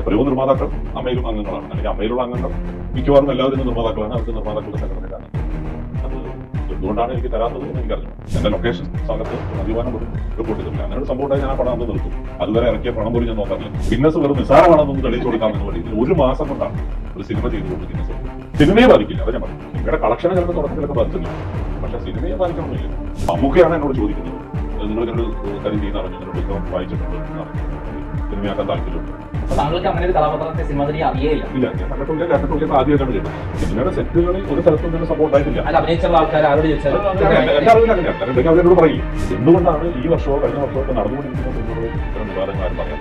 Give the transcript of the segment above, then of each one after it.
എത്രയോ നിർമ്മാതാക്കൾ അമ്മയിലും അംഗങ്ങളാണ്. അല്ലെങ്കിൽ അമ്മയിലുള്ള അംഗങ്ങൾ മിക്കവാറും എല്ലാവരും നിർമ്മാതാക്കളാണ്. അവർക്ക് നിർമ്മാതാക്കളുടെ സംഘടനയിലാണ് അത് എന്തുകൊണ്ടാണ് എനിക്ക് തരാത്തത് എന്ന് എനിക്കറിഞ്ഞു എന്റെ ലൊക്കേഷൻ സ്ഥലത്ത് അഭിമാനം പോലും റിപ്പോർട്ട് ചെയ്തില്ല അങ്ങനെ ഒരു സംഭവം ഞാൻ പണം അന്ന് നിർത്തും. അതുവരെ ഇറക്കിയ പണം പോലും ഞാൻ നോക്കാറില്ല. ബിസിനസ് വെറും നിസ്സാരമാണെന്നൊന്ന് തെളിയിച്ചു കൊടുക്കാമെന്ന് പറയുന്നത് ഒരു മാസം കൊണ്ടാണ് ഒരു സിനിമ ചെയ്തുകൊണ്ട് ബിസിനസ് സിനിമയെ ബാധിക്കില്ല അത് പറഞ്ഞു നിങ്ങളുടെ കളക്ഷനെ ചിലപ്പോൾ തുടക്കത്തിലൊക്കെ ബാധിച്ചില്ല പക്ഷെ സിനിമയെ ബാധിക്കണമെന്നില്ല. മമ്മൂക്കയാണ് എന്നോട് ചോദിക്കുന്നത്. നിങ്ങൾ കാര്യം ചെയ്യുന്ന അറിഞ്ഞു വായിച്ചിട്ടുണ്ട്. സിനിമയാക്കാൻ താല്പര്യമുണ്ട്. താങ്കൾക്ക് അങ്ങനെ ഒരു കഥാപാത്രത്തെ സിനിമ തിരി അറിയേയില്ല. ഇല്ല ഞാൻ കണ്ടിട്ടില്ല കണ്ടിട്ടില്ല ആദ്യമായിട്ടാണ് കേട്ടത് സിനിമയുടെ സെറ്റുകളിൽ ഒരു സ്ഥലത്തും അഭിനയിച്ചുള്ള ആൾക്കാർ ആരോട് ചോദിച്ചാൽ അവരോട് പറയും എന്തുകൊണ്ടാണ് ഈ വർഷമോ കഴിഞ്ഞ വർഷമോ ഒക്കെ നടന്നുകൊണ്ടിരിക്കുന്ന സിനിമകൾ ഇത്തരം വിവാദങ്ങൾ ആരും പറയാം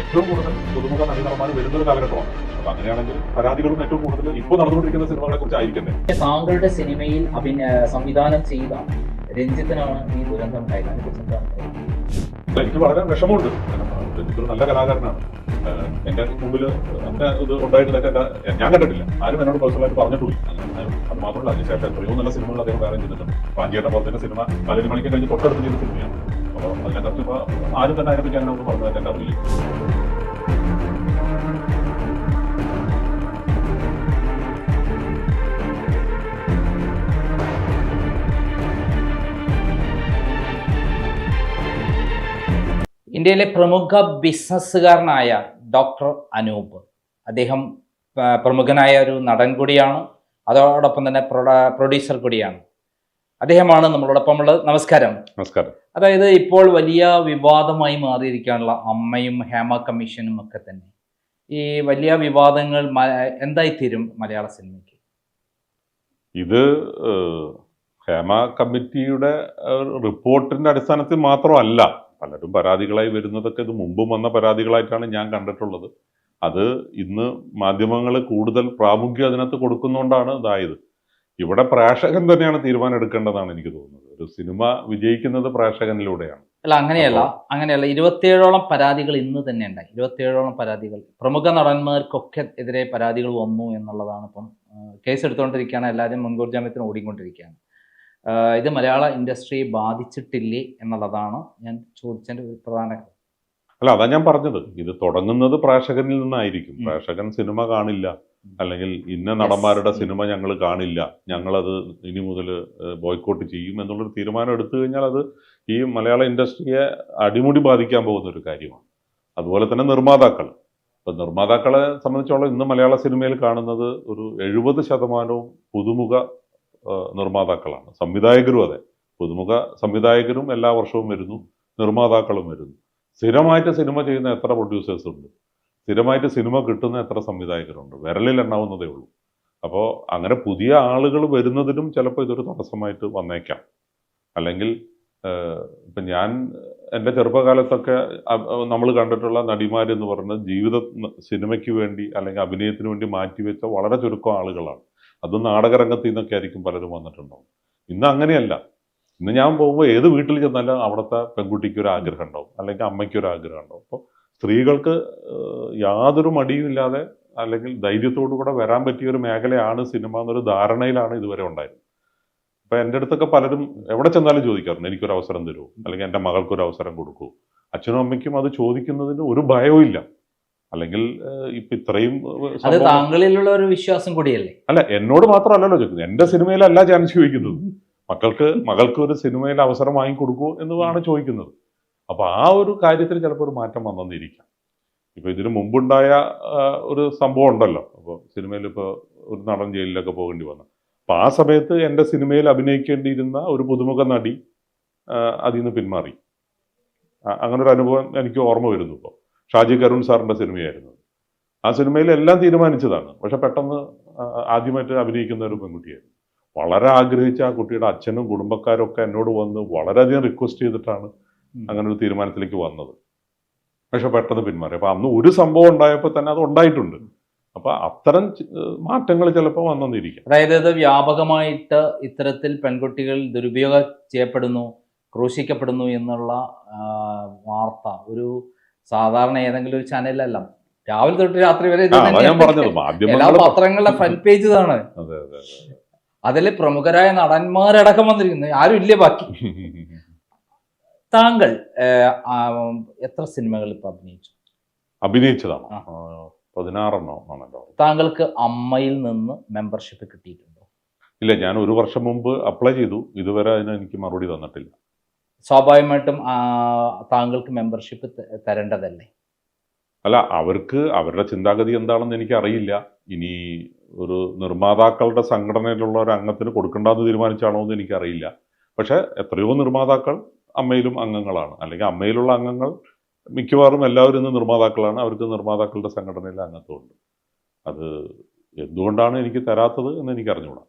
ഏറ്റവും കൂടുതൽ പുതുമുഖ നവീനന്മാർ വരുന്ന ഒരു കാലഘട്ടമാണ്. അപ്പൊ അങ്ങനെയാണെങ്കിൽ പരാതികളും ഏറ്റവും കൂടുതൽ ഇപ്പോൾ നടന്നുകൊണ്ടിരിക്കുന്ന സിനിമകളെ കുറിച്ച് താങ്കളുടെ സിനിമയിൽ അഭിനയ സംവിധാനം ചെയ്ത രഞ്ജിത്തിനാണ് ഈ ദുരന്തം ഉണ്ടായത്. അതിനെ കുറിച്ച് എന്താണ് പറയുന്നത്? അല്ല, എനിക്ക് വളരെ വിഷമമുണ്ട്. എനിക്കൊരു നല്ല കലാകാരനാണ്. എന്റെ മുമ്പിൽ എന്റെ ഇത് ഉണ്ടായിട്ടില്ല ഞാൻ കണ്ടിട്ടില്ല. ആരും എന്നോട് പേഴ്സണലായിട്ട് പറഞ്ഞിട്ടില്ല. അത് മാത്രമല്ല അതിനുശേഷം എത്രയോ നല്ല സിനിമകൾ അദ്ദേഹം വേറെ ചെയ്തിട്ടുണ്ട്. പാഞ്ചിയുടെ പുറത്തേക്ക് സിനിമ പലരും മണിക്ക് കഴിഞ്ഞ് തൊട്ടടുത്ത് ചെയ്ത സിനിമയാണ്. അപ്പോൾ അതിനകത്ത് ഇപ്പൊ ആരും തന്നെ അതിനെപ്പറ്റി അങ്ങനെ ഒന്നും പറഞ്ഞത് എന്റെ അറിയില്ല ഇന്ത്യയിലെ പ്രമുഖ ബിസിനസ്സുകാരനായ ഡോക്ടർ അനൂപ്. അദ്ദേഹം പ്രമുഖനായ ഒരു നടൻ കൂടിയാണ്. അതോടൊപ്പം തന്നെ പ്രൊഡ്യൂസർ കൂടിയാണ്. അദ്ദേഹമാണ് നമ്മളോടൊപ്പം ഉള്ളത് നമസ്കാരം. നമസ്കാരം. അതായത് ഇപ്പോൾ വലിയ വിവാദമായി മാറിയിരിക്കാനുള്ള അമ്മയും ഹേമ കമ്മീഷനും ഒക്കെ തന്നെ. ഈ വലിയ വിവാദങ്ങൾ എന്തായി തീരും മലയാള സിനിമയ്ക്ക്? ഇത് ഹേമ കമ്മിറ്റിയുടെ റിപ്പോർട്ടിന്റെ അടിസ്ഥാനത്തിൽ മാത്രമല്ല പലരും പരാതികളായി വരുന്നതൊക്കെ ഇത് മുമ്പും വന്ന പരാതികളായിട്ടാണ് ഞാൻ കണ്ടിട്ടുള്ളത്. അത് ഇന്ന് മാധ്യമങ്ങൾ കൂടുതൽ പ്രാമുഖ്യം അതിനകത്ത് കൊടുക്കുന്നതുകൊണ്ടാണ് ഇതായത്. ഇവിടെ പ്രേക്ഷകൻ തന്നെയാണ് തീരുമാനം എടുക്കേണ്ടതാണ് എനിക്ക് തോന്നുന്നത്. ഒരു സിനിമ വിജയിക്കുന്നത് പ്രേക്ഷകനിലൂടെയാണ്. അല്ല അങ്ങനെയല്ല. അങ്ങനെയല്ല. ഇരുപത്തിയേഴോളം പരാതികൾ ഇന്ന് തന്നെ ഉണ്ടായി. ഇരുപത്തിയേഴോളം പരാതികൾ. പ്രമുഖ നടന്മാർക്കൊക്കെ എതിരെ പരാതികൾ വന്നു എന്നുള്ളതാണ് ഇപ്പം കേസ് എടുത്തുകൊണ്ടിരിക്കുകയാണ് എല്ലാവരും മുൻകൂർ ജാമ്യത്തിന് ഓടിക്കൊണ്ടിരിക്കുകയാണ്. ഇത് മലയാള ഇൻഡസ്ട്രിയെ ബാധിച്ചിട്ടില്ലേ എന്നുള്ളതാണ് ഞാൻ ചോദിച്ചതിന്റെ ഒരു പ്രധാന അല്ല അതാ ഞാൻ പറഞ്ഞത്. ഇത് തുടങ്ങുന്നത് പ്രേക്ഷകനിൽ നിന്നായിരിക്കും. പ്രേക്ഷകൻ സിനിമ കാണില്ല. അല്ലെങ്കിൽ ഇന്ന നടന്മാരുടെ സിനിമ ഞങ്ങൾ കാണില്ല. ഞങ്ങളത് ഇനി മുതൽ ബോയ്ക്കോട്ട് ചെയ്യും എന്നുള്ളൊരു തീരുമാനം എടുത്തു കഴിഞ്ഞാൽ അത് ഈ മലയാള ഇൻഡസ്ട്രിയെ അടിമുടി ബാധിക്കാൻ പോകുന്ന ഒരു കാര്യമാണ്. അതുപോലെ തന്നെ നിർമ്മാതാക്കൾ. ഇപ്പം നിർമ്മാതാക്കളെ സംബന്ധിച്ചോളം ഇന്ന് മലയാള സിനിമയിൽ കാണുന്നത് ഒരു എഴുപത് ശതമാനവും പുതുമുഖ നിർമ്മാതാക്കളാണ്. സംവിധായകരും അതെ. പുതുമുഖ സംവിധായകരും എല്ലാ വർഷവും വരുന്നു നിർമ്മാതാക്കളും വരുന്നു. സ്ഥിരമായിട്ട് സിനിമ ചെയ്യുന്ന എത്ര പ്രൊഡ്യൂസേഴ്സ് ഉണ്ട്? സ്ഥിരമായിട്ട് സിനിമ കിട്ടുന്ന എത്ര സംവിധായകരുണ്ട്? വിരലിൽ എണ്ണാവുന്നതേ ഉള്ളൂ. അപ്പോൾ അങ്ങനെ പുതിയ ആളുകൾ വരുന്നതിനും ചിലപ്പോൾ ഇതൊരു തടസ്സമായിട്ട് വന്നേക്കാം. അല്ലെങ്കിൽ ഇപ്പം ഞാൻ എന്റെ ചെറുപ്പകാലത്തൊക്കെ നമ്മൾ കണ്ടിട്ടുള്ള നടിമാരെന്ന് പറഞ്ഞ ജീവിത സിനിമയ്ക്ക് വേണ്ടി അല്ലെങ്കിൽ അഭിനയത്തിന് വേണ്ടി മാറ്റിവെച്ച വളരെ ചുരുക്കം ആളുകളാണ്. അതും നാടകരംഗത്ത് നിന്നൊക്കെ ആയിരിക്കും പലരും വന്നിട്ടുണ്ടാവും. ഇന്ന് അങ്ങനെയല്ല. ഇന്ന് ഞാൻ പോകുമ്പോൾ ഏത് വീട്ടിൽ ചെന്നാലും അവിടുത്തെ പെൺകുട്ടിക്ക് ഒരു ആഗ്രഹം ഉണ്ടാവും. അല്ലെങ്കിൽ അമ്മയ്ക്ക് ഒരു ആഗ്രഹം ഉണ്ടാവും. അപ്പോൾ സ്ത്രീകൾക്ക് യാതൊരു മടിയും ഇല്ലാതെ അല്ലെങ്കിൽ ധൈര്യത്തോടു കൂടെ വരാൻ പറ്റിയ ഒരു മേഖലയാണ് സിനിമ എന്നൊരു ധാരണയിലാണ് ഇതുവരെ ഉണ്ടായിരുന്നത് അപ്പൊ എന്റെ അടുത്തൊക്കെ പലരും എവിടെ ചെന്നാലും ചോദിക്കാറുണ്ട് എനിക്കൊരു അവസരം തരുമോ? അല്ലെങ്കിൽ എന്റെ മകൾക്കൊരു അവസരം കൊടുക്കൂ. അച്ഛനും അമ്മയ്ക്കും അത് ചോദിക്കുന്നതിന് ഒരു ഭയവും ഇല്ല. അല്ലെങ്കിൽ ഇപ്പൊ ഇത്രയും അത് താങ്കളിലുള്ള ഒരു വിശ്വാസം കൂടിയല്ലേ? അല്ല എന്നോട് മാത്രമല്ലല്ലോ ചോദിക്കുന്നത്. എന്റെ സിനിമയിലല്ല ഞാൻ ചോദിക്കുന്നത്. മക്കൾക്ക് മകൾക്ക് ഒരു സിനിമയിൽ അവസരം വാങ്ങിക്കൊടുക്കൂ എന്നതാണ് ചോദിക്കുന്നത്. അപ്പൊ ആ ഒരു കാര്യത്തിൽ ചിലപ്പോൾ ഒരു മാറ്റം വന്നെന്നിരിക്കാം. ഇപ്പൊ ഇതിനു മുമ്പുണ്ടായ ഒരു സംഭവം ഉണ്ടല്ലോ. അപ്പോൾ സിനിമയിൽ ഇപ്പോൾ ഒരു നടൻ ജയിലിലൊക്കെ പോകേണ്ടി വന്നു. അപ്പൊ ആ സമയത്ത് എന്റെ സിനിമയിൽ അഭിനയിക്കേണ്ടിയിരുന്ന ഒരു പുതുമുഖ നടി അതിൽ നിന്ന് പിന്മാറി. അങ്ങനൊരു അങ്ങനെ ഒരു അനുഭവം എനിക്ക് ഓർമ്മ വരുന്നു ഇപ്പോൾ ഷാജി കരുൺ സാറിന്റെ സിനിമയായിരുന്നു. ആ സിനിമയിൽ എല്ലാം തീരുമാനിച്ചതാണ്. പക്ഷെ പെട്ടെന്ന് ആദ്യമായിട്ട് അഭിനയിക്കുന്ന ഒരു പെൺകുട്ടിയായിരുന്നു. വളരെ ആഗ്രഹിച്ച ആ കുട്ടിയുടെ അച്ഛനും കുടുംബക്കാരും ഒക്കെ എന്നോട് വന്ന് വളരെയധികം റിക്വസ്റ്റ് ചെയ്തിട്ടാണ് അങ്ങനെ ഒരു തീരുമാനത്തിലേക്ക് വന്നത്. പക്ഷെ പെട്ടെന്ന് പിന്മാറി. അപ്പൊ അന്ന് ഒരു സംഭവം ഉണ്ടായപ്പോൾ തന്നെ അത് ഉണ്ടായിട്ടുണ്ട്. അപ്പൊ അത്തരം മാറ്റങ്ങൾ ചിലപ്പോൾ വന്നിരിക്കും അതായത് ഇത് വ്യാപകമായിട്ട് ഇത്തരത്തിൽ പെൺകുട്ടികൾ ദുരുപയോഗം ചെയ്യപ്പെടുന്നു ക്രൂശിക്കപ്പെടുന്നു എന്നുള്ള വാർത്ത. ഒരു സാധാരണ ഏതെങ്കിലും ഒരു ചാനലല്ല. രാവിലെ തൊട്ട് രാത്രി വരെ എല്ലാ പത്രങ്ങളുടെ ഫ്രണ്ട് പേജ് ഇതാണ്. അതെ അതെ അതിൽ പ്രമുഖരായ നടന്മാരടക്കം വന്നിരിക്കുന്നു. ആരും ഇല്ല ബാക്കി. താങ്കൾ എത്ര സിനിമകൾ ഇപ്പൊ അഭിനയിച്ചു? അഭിനയിച്ചതാണ്. പതിനാറെണ്ണോ ആണല്ലോ. താങ്കൾക്ക് അമ്മയിൽ നിന്ന് മെമ്പർഷിപ്പ് കിട്ടിയിട്ടുണ്ടോ? ഇല്ല ഞാൻ ഒരു വർഷം മുമ്പ് അപ്ലൈ ചെയ്തു. ഇതുവരെ അതിന് എനിക്ക് മറുപടി തന്നിട്ടില്ല. സ്വാഭാവികമായിട്ടും താങ്കൾക്ക് മെമ്പർഷിപ്പ് തരേണ്ടതല്ലേ? അല്ല അവർക്ക് അവരുടെ ചിന്താഗതി എന്താണെന്ന് എനിക്ക് അറിയില്ല ഇനി ഒരു നിർമ്മാതാക്കളുടെ സംഘടനയിലുള്ള ഒരു അംഗത്തിന് കൊടുക്കേണ്ടെന്ന് തീരുമാനിച്ചാണോ എന്ന് എനിക്കറിയില്ല. പക്ഷേ എത്രയോ നിർമ്മാതാക്കൾ അമ്മയിലും അംഗങ്ങളാണ്. അല്ലെങ്കിൽ അമ്മയിലുള്ള അംഗങ്ങൾ മിക്കവാറും എല്ലാവരും ഇന്ന് നിർമ്മാതാക്കളാണ്. അവർക്ക് നിർമ്മാതാക്കളുടെ സംഘടനയിലെ അംഗത്വമുണ്ട്. അത് എന്തുകൊണ്ടാണ് എനിക്ക് തരാത്തത് എന്ന് എനിക്ക് അറിഞ്ഞുകൂടാ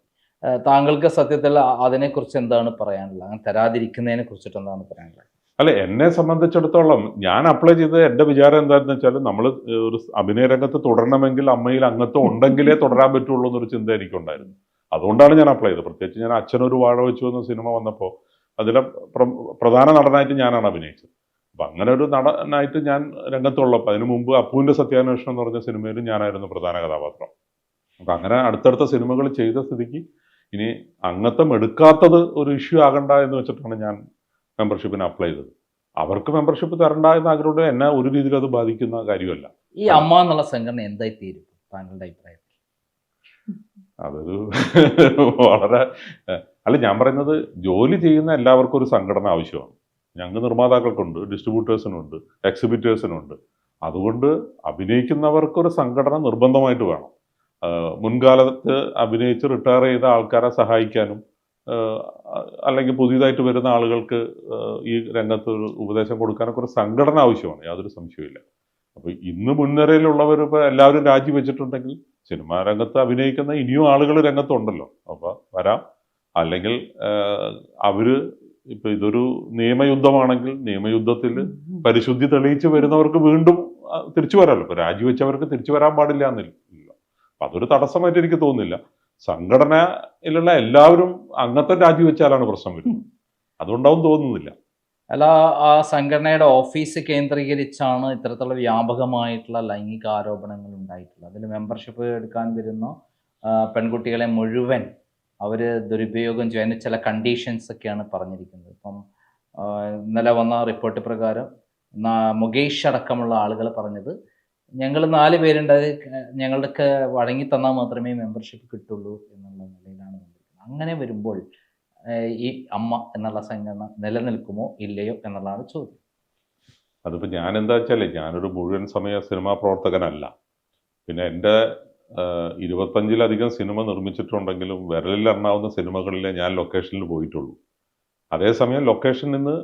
താങ്കൾക്ക് സത്യത്തിൽ അതിനെക്കുറിച്ച് എന്താണ് പറയാനുള്ളത്? അങ്ങനെ തരാതിരിക്കുന്നതിനെ കുറിച്ചിട്ട് എന്താണ് പറയാനുള്ളത്? അല്ല എന്നെ സംബന്ധിച്ചിടത്തോളം ഞാൻ അപ്ലൈ ചെയ്തത് എന്റെ വിചാരം എന്താണെന്ന് വെച്ചാൽ നമ്മൾ ഒരു അഭിനയ രംഗത്ത് തുടരണമെങ്കിൽ അമ്മയിൽ അംഗത്വം ഉണ്ടെങ്കിലേ തുടരാൻ പറ്റുള്ളൂ എന്നൊരു ചിന്ത എനിക്കുണ്ടായിരുന്നു. അതുകൊണ്ടാണ് ഞാൻ അപ്ലൈ ചെയ്തത്. പ്രത്യേകിച്ച് ഞാൻ അച്ഛനൊരു വാഴ വെച്ചു എന്ന സിനിമ വന്നപ്പോൾ അതിലെ പ്രധാന നടനായിട്ട് ഞാനാണ് അഭിനയിച്ചത്. അപ്പൊ അങ്ങനെ ഒരു നടനായിട്ട് ഞാൻ രംഗത്തുള്ളപ്പോൾ അതിനു മുമ്പ് അപ്പുവിന്റെ സത്യാന്വേഷണം എന്ന് പറഞ്ഞ സിനിമയിൽ ഞാനായിരുന്നു പ്രധാന കഥാപാത്രം. അപ്പൊ അങ്ങനെ അടുത്തടുത്ത സിനിമകൾ ചെയ്ത സ്ഥിതിക്ക് ഇനി അംഗത്വം എടുക്കാത്തത് ഒരു ഇഷ്യൂ ആകണ്ട എന്ന് വെച്ചിട്ടാണ് ഞാൻ മെമ്പർഷിപ്പിന് അപ്ലൈ ചെയ്തത്. അവർക്ക് മെമ്പർഷിപ്പ് തരണ്ട എന്ന് ആഗ്രഹമുണ്ട് എന്നെ ഒരു രീതിയിൽ അത് ബാധിക്കുന്ന കാര്യമല്ല. ഈ അമ്മ എന്നുള്ള സംഘടന എന്തായി തീരും? താങ്കളുടെ അഭിപ്രായം. അതൊരു വളരെ അല്ല ഞാൻ പറയുന്നത് ജോലി ചെയ്യുന്ന എല്ലാവർക്കും ഒരു സംഘടന ആവശ്യമാണ്. ഞങ്ങൾ നിർമ്മാതാക്കൾക്കുണ്ട് ഡിസ്ട്രിബ്യൂട്ടേഴ്സിനുണ്ട് എക്സിബിറ്റേഴ്സിനുണ്ട് അതുകൊണ്ട് അഭിനയിക്കുന്നവർക്കൊരു സംഘടന നിർബന്ധമായിട്ട് വേണം. മുൻകാലത്ത് അഭിനയിച്ച് റിട്ടയർ ചെയ്ത ആൾക്കാരെ സഹായിക്കാനും അല്ലെങ്കിൽ പുതിയതായിട്ട് വരുന്ന ആളുകൾക്ക് ഈ രംഗത്ത് ഉപദേശം കൊടുക്കാനൊക്കെ ഒരു സംഘടന ആവശ്യമാണ് യാതൊരു സംശയവുമില്ല. അപ്പോൾ ഇന്ന് മുൻനിരയിലുള്ളവർ ഇപ്പൊ എല്ലാവരും രാജിവെച്ചിട്ടുണ്ടെങ്കിൽ സിനിമാ രംഗത്ത് അഭിനയിക്കുന്ന ഇനിയും ആളുകൾ രംഗത്തുണ്ടല്ലോ. അപ്പോൾ വരാം. അല്ലെങ്കിൽ അവർ ഇപ്പൊ ഇതൊരു നിയമയുദ്ധമാണെങ്കിൽ നിയമയുദ്ധത്തിൽ പരിശുദ്ധി തെളിയിച്ച് വരുന്നവർക്ക് വീണ്ടും തിരിച്ചു വരാമല്ലോ. ഇപ്പൊ രാജിവെച്ചവർക്ക് തിരിച്ചു വരാൻ പാടില്ല എന്നില്ല. അപ്പൊ അതൊരു തടസ്സമായിട്ട് എനിക്ക് തോന്നുന്നില്ല. സംഘടനയിലുള്ള എല്ലാവരും അംഗത്വം രാജിവെച്ചാലാണ് പ്രശ്നം വരുന്നത്. അതുകൊണ്ടാവും തോന്നുന്നില്ല. അല്ല ആ സംഘടനയുടെ ഓഫീസ് കേന്ദ്രീകരിച്ചാണ് ഇത്തരത്തിലുള്ള വ്യാപകമായിട്ടുള്ള ലൈംഗിക ആരോപണങ്ങൾ ഉണ്ടായിട്ടുള്ളത്. അതിൽ മെമ്പർഷിപ്പ് എടുക്കാൻ വരുന്ന പെൺകുട്ടികളെ മുഴുവൻ അവർ ദുരുപയോഗം ചെയ്യുന്ന ചില കണ്ടീഷൻസ് ഒക്കെയാണ് പറഞ്ഞിരിക്കുന്നത്. ഇപ്പം ഇന്നലെ വന്ന റിപ്പോർട്ട് പ്രകാരം മുകേഷ് അടക്കമുള്ള ആളുകൾ പറഞ്ഞത് ഞങ്ങൾ നാല് പേരുണ്ട്. ഞങ്ങൾക്ക് വഴങ്ങി തന്നാൽ മാത്രമേ മെമ്പർഷിപ്പ് കിട്ടുള്ളൂ എന്നുള്ള നിലയിലാണ് അങ്ങനെ വരുമ്പോൾ ഈ അമ്മ എന്നുള്ള സംഘടന നിലനിൽക്കുമോ ഇല്ലയോ എന്നുള്ളതാണ് ചോദ്യം. അതിപ്പോ ഞാൻ എന്താ വെച്ചാലേ ഞാനൊരു മുഴുവൻ സമയ സിനിമാ പ്രവർത്തകനല്ല. പിന്നെ എന്റെ ഇരുപത്തഞ്ചിലധികം സിനിമ നിർമ്മിച്ചിട്ടുണ്ടെങ്കിലും വിരലിൽ എണ്ണാവുന്ന സിനിമകളിലെ ഞാൻ ലൊക്കേഷനിൽ പോയിട്ടുള്ളൂ. അതേസമയം ലൊക്കേഷനിൽ നിന്ന്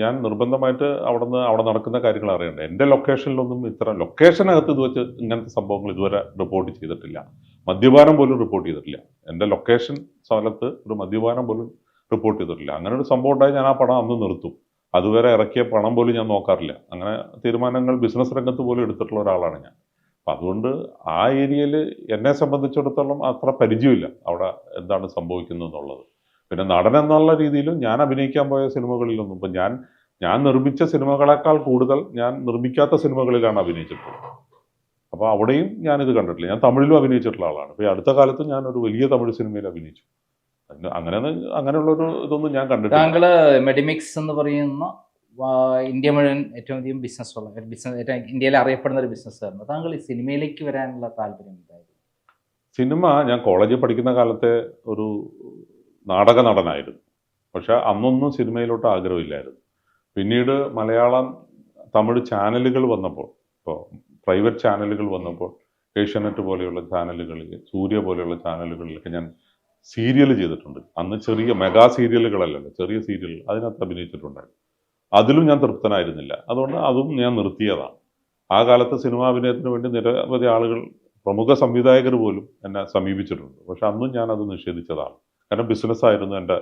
ഞാൻ നിർബന്ധമായിട്ട് അവിടെ നിന്ന് അവിടെ നടക്കുന്ന കാര്യങ്ങൾ അറിയണ്ട. എന്റെ ലൊക്കേഷനിലൊന്നും ഇത്ര ലൊക്കേഷനകത്ത് ഇത് വെച്ച് ഇങ്ങനത്തെ സംഭവങ്ങൾ ഇതുവരെ റിപ്പോർട്ട് ചെയ്തിട്ടില്ല. മദ്യപാനം പോലും റിപ്പോർട്ട് ചെയ്തിട്ടില്ല. എന്റെ ലൊക്കേഷൻ സ്ഥലത്ത് ഒരു മദ്യപാനം പോലും റിപ്പോർട്ട് ചെയ്തിട്ടില്ല. അങ്ങനെ ഒരു സംഭവം ഉണ്ടായി ഞാൻ ആ പണം അന്ന് നിർത്തും. അതുവരെ ഇറക്കിയ പണം പോലും ഞാൻ നോക്കാറില്ല. അങ്ങനെ തീരുമാനങ്ങൾ ബിസിനസ് രംഗത്ത് പോലും എടുത്തിട്ടുള്ള ഒരാളാണ് ഞാൻ. അപ്പം അതുകൊണ്ട് ആ ഏരിയയിൽ എന്നെ സംബന്ധിച്ചിടത്തോളം അത്ര പരിചയമില്ല അവിടെ എന്താണ് സംഭവിക്കുന്നത് എന്നുള്ളത് പിന്നെ നടൻ എന്നുള്ള രീതിയിലും ഞാൻ അഭിനയിക്കാൻ പോയ സിനിമകളിലൊന്നും ഇപ്പം ഞാൻ ഞാൻ നിർമ്മിച്ച സിനിമകളെക്കാൾ കൂടുതൽ ഞാൻ നിർമ്മിക്കാത്ത സിനിമകളിലാണ് അഭിനയിച്ചിട്ടുള്ളത്. അപ്പോൾ അവിടെയും ഞാനിത് കണ്ടിട്ടില്ല. ഞാൻ തമിഴിലും അഭിനയിച്ചിട്ടുള്ള ആളാണ്. ഇപ്പോൾ ഈ അടുത്ത കാലത്ത് ഞാൻ ഒരു വലിയ തമിഴ് സിനിമയിൽ അഭിനയിച്ചു. അങ്ങനെ അങ്ങനെയുള്ളൊരു ഇതൊന്നും ഞാൻ കണ്ടിട്ടില്ല. താങ്കൾ മെഡിമിക്സ് എന്ന് പറയുന്ന ഇന്ത്യ മുഴുവൻ ഏറ്റവും അധികം ബിസിനസ് ഉള്ള ബിസിനസ് ഏറ്റവും ഇന്ത്യയിൽ അറിയപ്പെടുന്ന ഒരു ബിസിനസ്സായിരുന്നു താങ്കൾ ഈ സിനിമയിലേക്ക് വരാനുള്ള താല്പര്യം എന്തായിരുന്നു? സിനിമ ഞാൻ കോളേജിൽ പഠിക്കുന്ന കാലത്തെ ഒരു നാടക നടനായിരുന്നു പക്ഷെ അന്നൊന്നും സിനിമയിലോട്ട് ആഗ്രഹമില്ലായിരുന്നു. പിന്നീട് മലയാളം തമിഴ് ചാനലുകൾ വന്നപ്പോൾ ഇപ്പോൾ പ്രൈവറ്റ് ചാനലുകൾ വന്നപ്പോൾ ഏഷ്യാനെറ്റ് പോലെയുള്ള ചാനലുകളിൽ സൂര്യ പോലെയുള്ള ചാനലുകളിലൊക്കെ ഞാൻ സീരിയൽ ചെയ്തിട്ടുണ്ട്. അന്ന് ചെറിയ മെഗാ സീരിയലുകളല്ലല്ലോ ചെറിയ സീരിയൽ അതിനകത്ത് അഭിനയിച്ചിട്ടുണ്ടായിരുന്നു. അതിലും ഞാൻ തൃപ്തനായിരുന്നില്ല. അതുകൊണ്ട് അതും ഞാൻ നിർത്തിയതാണ്. ആ കാലത്ത് സിനിമാ അഭിനയത്തിന് വേണ്ടി നിരവധി ആളുകൾ പ്രമുഖ സംവിധായകർ പോലും എന്നെ സമീപിച്ചിട്ടുണ്ട്. പക്ഷെ അന്നും ഞാൻ അത് നിഷേധിച്ചതാണ്. കാരണം ബിസിനസ് ആയിരുന്നു എന്റെ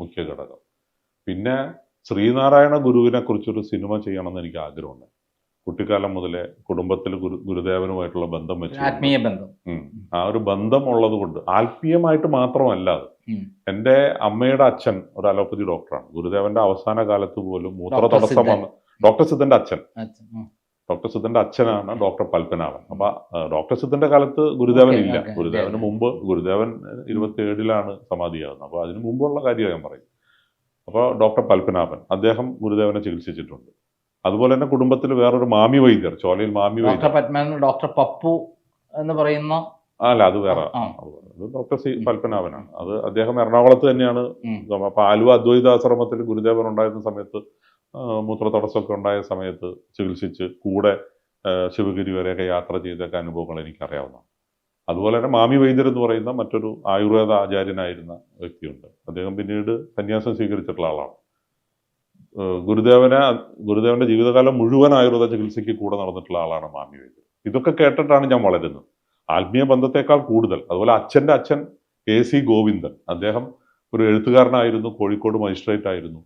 മുഖ്യ ഘടകം. പിന്നെ ശ്രീനാരായണ ഗുരുവിനെ കുറിച്ചൊരു സിനിമ ചെയ്യണമെന്ന് എനിക്ക് ആഗ്രഹമുണ്ട്. കുട്ടിക്കാലം മുതലേ കുടുംബത്തിൽ ഗുരു ഗുരുദേവനുമായിട്ടുള്ള ബന്ധം വെച്ച് ആത്മീയ ബന്ധം. ആ ഒരു ബന്ധം ഉള്ളത് കൊണ്ട് ആത്മീയമായിട്ട് മാത്രമല്ല അത്. എന്റെ എന്റെ അമ്മയുടെ അച്ഛൻ ഒരു അലോപ്പതി ഡോക്ടറാണ്. ഗുരുദേവന്റെ അവസാന കാലത്ത് പോലും മൂത്ര തടസ്സം വന്ന ഡോക്ടർ സിദ്ധന്റെ അച്ഛൻ. ഡോക്ടർ സിദ്ധന്റെ അച്ഛനാണ് ഡോക്ടർ പൽപ്പനാണ് അപ്പൊ ഡോക്ടർ സിദ്ധന്റെ കാലത്ത് ഗുരുദേവൻ ഇല്ല. ഗുരുദേവന് മുമ്പ് ഗുരുദേവൻ ഇരുപത്തി ഏഴിലാണ് സമാധിയാകുന്നത്. അപ്പൊ അതിന് മുമ്പുള്ള കാര്യം ഞാൻ പറയും. അപ്പോൾ ഡോക്ടർ പൽപ്പനാഭൻ അദ്ദേഹം ഗുരുദേവനെ ചികിത്സിച്ചിട്ടുണ്ട്. അതുപോലെ തന്നെ കുടുംബത്തിൽ വേറൊരു മാമി വൈദ്യർ ചോലയിൽ മാമി വൈദ്യർ. ഡോക്ടർ പപ്പു എന്ന് പറയുന്ന ആ, അല്ല അത് വേറെ. അത് ഡോക്ടർ സി പൽപ്പനാഭനാണ് അത് അദ്ദേഹം എറണാകുളത്ത് തന്നെയാണ്. അപ്പൊ ആലുവ അദ്വൈത ആശ്രമത്തിൽ ഗുരുദേവൻ ഉണ്ടായിരുന്ന സമയത്ത് മൂത്ര തടസ്സമൊക്കെ ഉണ്ടായ സമയത്ത് ചികിത്സിച്ച് കൂടെ ശിവഗിരി വരെയൊക്കെ യാത്ര ചെയ്തൊക്കെ അനുഭവങ്ങൾ എനിക്കറിയാവുന്നതാണ്. അതുപോലെ തന്നെ മാമി വൈദ്യർ എന്ന് പറയുന്ന മറ്റൊരു ആയുർവേദ ആചാര്യനായിരുന്ന വ്യക്തിയുണ്ട്. അദ്ദേഹം പിന്നീട് സന്യാസം സ്വീകരിച്ചിട്ടുള്ള ആളാണ്. ഗുരുദേവനെ ഗുരുദേവന്റെ ജീവിതകാലം മുഴുവൻ ആയുർവേദ ചികിത്സയ്ക്ക് കൂടെ നടന്നിട്ടുള്ള ആളാണ് മാമി വൈദ്യർ. ഇതൊക്കെ കേട്ടിട്ടാണ് ഞാൻ വളരുന്നത്. ആത്മീയ ബന്ധത്തെക്കാൾ കൂടുതൽ അതുപോലെ അച്ഛന്റെ അച്ഛൻ കെ സി ഗോവിന്ദൻ അദ്ദേഹം ഒരു എഴുത്തുകാരനായിരുന്നു കോഴിക്കോട് മജിസ്ട്രേറ്റ് ആയിരുന്നു.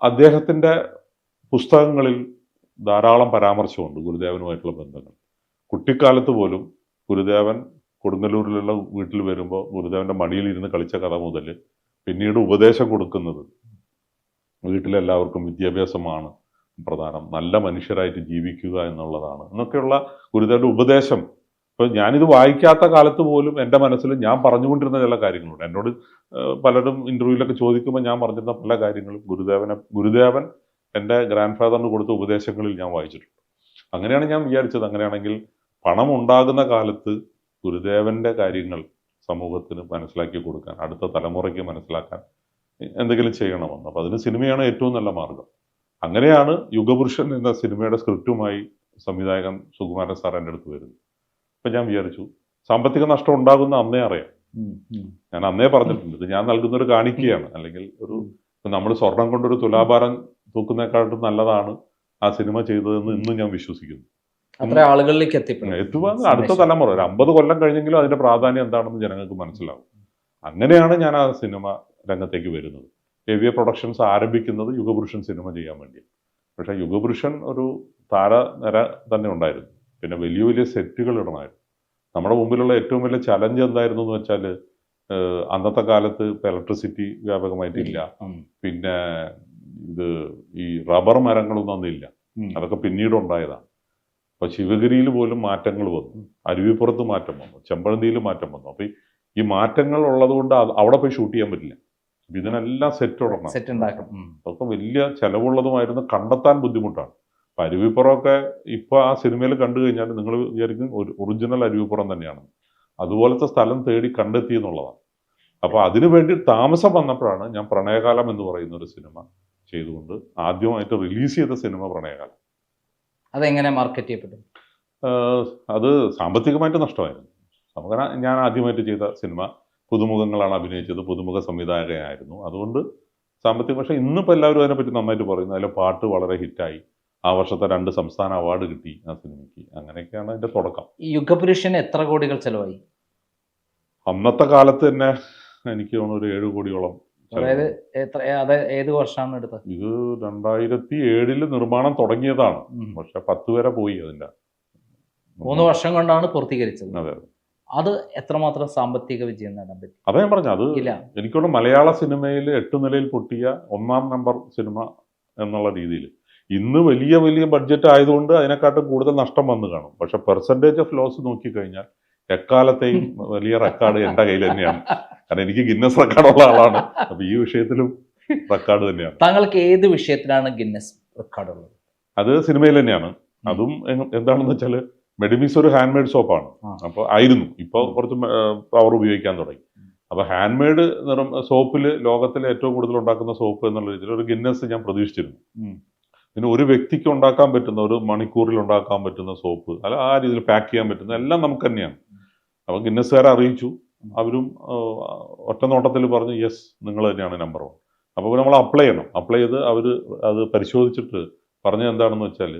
ഏഹ് അദ്ദേഹത്തിന്റെ പുസ്തകങ്ങളിൽ ധാരാളം പരാമർശമുണ്ട് ഗുരുദേവനുമായിട്ടുള്ള ബന്ധങ്ങൾ. കുട്ടിക്കാലത്ത് പോലും ഗുരുദേവൻ കൊടുങ്ങല്ലൂരിലുള്ള വീട്ടിൽ വരുമ്പോൾ ഗുരുദേവന്റെ മടിയിൽ ഇരുന്ന് കളിച്ച കഥ മുതൽ പിന്നീട് ഉപദേശം കൊടുക്കുന്നത് വീട്ടിലെല്ലാവർക്കും വിദ്യാഭ്യാസമാണ് പ്രധാനം. നല്ല മനുഷ്യരായിട്ട് ജീവിക്കുക എന്നുള്ളതാണ്. എന്നൊക്കെയുള്ള ഗുരുദേവന്റെ ഉപദേശം ഇപ്പൊ ഞാനിത് വായിക്കാത്ത കാലത്ത് പോലും എന്റെ മനസ്സിൽ ഞാൻ പറഞ്ഞുകൊണ്ടിരുന്ന ചില കാര്യങ്ങളുണ്ട്. എന്നോട് പലരും ഇന്റർവ്യൂവിലൊക്കെ ചോദിക്കുമ്പോൾ ഞാൻ പറഞ്ഞിരുന്ന പല കാര്യങ്ങളും ഗുരുദേവനെ ഗുരുദേവൻ എന്റെ ഗ്രാൻഡ് ഫാദറിന് കൊടുത്ത ഉപദേശങ്ങളിൽ ഞാൻ വായിച്ചിട്ടുണ്ട്. അങ്ങനെയാണ് ഞാൻ വിചാരിച്ചത്. അങ്ങനെയാണെങ്കിൽ പണം ഉണ്ടാകുന്ന കാലത്ത് ഗുരുദേവന്റെ കാര്യങ്ങൾ സമൂഹത്തിന് മനസ്സിലാക്കി കൊടുക്കാൻ അടുത്ത തലമുറയ്ക്ക് മനസ്സിലാക്കാൻ എന്തെങ്കിലും ചെയ്യണമെന്ന്. അപ്പൊ അതിന് സിനിമയാണ് ഏറ്റവും നല്ല മാർഗം. അങ്ങനെയാണ് യുഗപുരുഷൻ എന്ന സിനിമയുടെ സ്ക്രിപ്റ്റുമായി സംവിധായകൻ സുകുമാരൻ സാർ എന്റെ അടുത്ത് വരുന്നത്. അപ്പൊ ഞാൻ വിചാരിച്ചു സാമ്പത്തിക നഷ്ടം ഉണ്ടാകുന്ന അന്നേ അറിയാം. ഞാൻ അന്നേ പറഞ്ഞിട്ടുണ്ട് ഇത് ഞാൻ നൽകുന്ന ഒരു കാണിക്കുകയാണ് അല്ലെങ്കിൽ ഒരു നമ്മൾ സ്വർണം കൊണ്ടൊരു തുലാഭാരം തൂക്കുന്നേക്കാട്ടും നല്ലതാണ് ആ സിനിമ ചെയ്തതെന്ന് ഇന്നും ഞാൻ വിശ്വസിക്കുന്നു. അത്ര ആളുകളിലേക്ക് എത്തുവാൻ അടുത്ത തലമുറ ഒരു അമ്പത് കൊല്ലം കഴിഞ്ഞെങ്കിലും അതിന്റെ പ്രാധാന്യം എന്താണെന്ന് ജനങ്ങൾക്ക് മനസ്സിലാവും. അങ്ങനെയാണ് ഞാൻ ആ സിനിമ രംഗത്തേക്ക് വരുന്നത്. എ പ്രൊഡക്ഷൻസ് ആരംഭിക്കുന്നത് യുഗപുരുഷൻ സിനിമ ചെയ്യാൻ വേണ്ടി പക്ഷെ യുഗപുരുഷൻ ഒരു താരനിര തന്നെ ഉണ്ടായിരുന്നു. പിന്നെ വലിയ വലിയ സെറ്റുകൾ ഇടണമായിരുന്നു. നമ്മുടെ മുമ്പിലുള്ള ഏറ്റവും വലിയ ചലഞ്ച് എന്തായിരുന്നു എന്ന് വെച്ചാൽ അന്നത്തെ കാലത്ത് ഇപ്പം ഇലക്ട്രിസിറ്റി വ്യാപകമായിട്ടില്ല പിന്നെ ഇത് ഈ റബ്ബർ മരങ്ങളൊന്നും അന്നില്ല അതൊക്കെ പിന്നീട് ഉണ്ടായതാണ്. അപ്പൊ ശിവഗിരിയിൽ പോലും മാറ്റങ്ങൾ വന്നു. അരുവിപ്പുറത്ത് മാറ്റം വന്നു. ചെമ്പഴന്തിയിൽ മാറ്റം വന്നു. അപ്പൊ ഈ- മാറ്റങ്ങൾ ഉള്ളത് കൊണ്ട് അവിടെ പോയി ഷൂട്ട് ചെയ്യാൻ പറ്റില്ല. ഇതിനെല്ലാം സെറ്റ് ഉടക്കണം സെറ്റ് ഉണ്ടാക്കണം. അതൊക്കെ വലിയ ചെലവുള്ളതുമായിരുന്നു കണ്ടെത്താൻ ബുദ്ധിമുട്ടാണ്. അപ്പൊ അരുവിപ്പുറമൊക്കെ ഇപ്പൊ ആ സിനിമയിൽ കണ്ടു കഴിഞ്ഞാൽ നിങ്ങൾ വിചാരിക്കും ഒരു ഒറിജിനൽ അരുവിപ്പുറം തന്നെയാണ്. അതുപോലത്തെ സ്ഥലം തേടി കണ്ടെത്തി എന്നുള്ളതാണ്. അപ്പൊ അതിനു വേണ്ടി താമസം വന്നപ്പോഴാണ് ഞാൻ പ്രണയകാലം എന്ന് പറയുന്ന ഒരു സിനിമ ചെയ്തുകൊണ്ട് ആദ്യമായിട്ട് റിലീസ് ചെയ്ത സിനിമ പ്രണയകാലം. അതെങ്ങനെ മാർക്കറ്റ് ചെയ്യപ്പെട്ടു? അത് സാമ്പത്തികമായിട്ട് നഷ്ടമായിരുന്നു. നമുക്ക് ഞാൻ ആദ്യമായിട്ട് ചെയ്ത സിനിമ പുതുമുഖങ്ങളാണ് അഭിനയിച്ചത്. പുതുമുഖ സംവിധായകനായിരുന്നു. അതുകൊണ്ട് സാമ്പത്തിക പക്ഷേ ഇന്നിപ്പോൾ എല്ലാവരും അതിനെപ്പറ്റി നന്നായിട്ട് പറയുന്നു. അതിലെ പാട്ട് വളരെ ഹിറ്റായി ആ വർഷത്തെ രണ്ട് സംസ്ഥാന അവാർഡ് കിട്ടി ആ സിനിമയ്ക്ക്. അങ്ങനെയൊക്കെയാണ് അതിന്റെ തുടക്കം. യുഗപുരുഷന് എത്ര കോടികൾ ചെലവായി? അന്നത്തെ കാലത്ത് തന്നെ എനിക്ക് തോന്നുന്നു ഒരു ഏഴ് കോടിയോളം അതായത് എത്ര അത് ഏത് വർഷമാണ് എടുത്തത്? ഇത് രണ്ടായിരത്തി ഏഴിൽ നിർമ്മാണം തുടങ്ങിയതാണ്. പക്ഷെ പത്ത് വരെ പോയി അതിന്റെ. മൂന്ന് വർഷം കൊണ്ടാണ് പൂർത്തീകരിച്ചത്. അതെ അത്. എത്രമാത്രം സാമ്പത്തിക വിജയം നേടാൻ പറ്റി? അതാ ഞാൻ പറഞ്ഞു അത് എനിക്കുള്ള മലയാള സിനിമയിൽ എട്ട് നിലയിൽ പൊട്ടിയ ഒന്നാം നമ്പർ സിനിമ എന്നുള്ള രീതിയിൽ ഇന്ന് വലിയ വലിയ ബഡ്ജറ്റ് ആയതുകൊണ്ട് അതിനെക്കാട്ടും കൂടുതൽ നഷ്ടം വന്നു കാണും. പക്ഷെ പെർസെന്റേജ് ഓഫ് ലോസ് നോക്കിക്കഴിഞ്ഞാൽ എക്കാലത്തെയും വലിയ റെക്കോർഡ് എന്റെ കയ്യിൽ തന്നെയാണ്. കാരണം എനിക്ക് ഗിന്നസ് റെക്കോർഡ് ഉള്ള ആളാണ്. അപ്പൊ ഈ വിഷയത്തിലും റെക്കോർഡ് തന്നെയാണ്. താങ്കൾക്ക് ഏത് വിഷയത്തിലാണ് ഗിന്നസ് റെക്കോർഡ് ഉള്ളത്? അത് സിനിമയിൽ തന്നെയാണ്. അതും എന്താണെന്ന് വെച്ചാൽ മെഡിമിസ് ഒരു ഹാൻഡ് മെയ്ഡ് സോപ്പാണ്. അപ്പോൾ ആയിരുന്നു. ഇപ്പോൾ കുറച്ച് പവർ ഉപയോഗിക്കാൻ തുടങ്ങി. അപ്പൊ ഹാൻഡ് മെയ്ഡ് നിറം സോപ്പിൽ ലോകത്തിലെ ഏറ്റവും കൂടുതൽ ഉണ്ടാക്കുന്ന സോപ്പ് എന്നുള്ള രീതിയിൽ ഒരു ഗിന്നസ് ഞാൻ പ്രതീക്ഷിച്ചിരുന്നു. പിന്നെ ഒരു വ്യക്തിക്ക് ഉണ്ടാക്കാൻ പറ്റുന്ന ഒരു മണിക്കൂറിൽ ഉണ്ടാക്കാൻ പറ്റുന്ന സോപ്പ് അല്ല ആ രീതിയിൽ പാക്ക് ചെയ്യാൻ പറ്റുന്ന എല്ലാം നമുക്ക് തന്നെയാണ്. അപ്പം ഗിന്നസ്സുകാരെ അറിയിച്ചു. അവരും ഒറ്റ നോട്ടത്തിൽ പറഞ്ഞു യെസ് നിങ്ങൾ തന്നെയാണ് നമ്പർ വൺ അപ്പോൾ നമ്മൾ അപ്ലൈ ചെയ്യണം. അപ്ലൈ ചെയ്ത് അവർ അത് പരിശോധിച്ചിട്ട് പറഞ്ഞത് എന്താണെന്ന് വെച്ചാൽ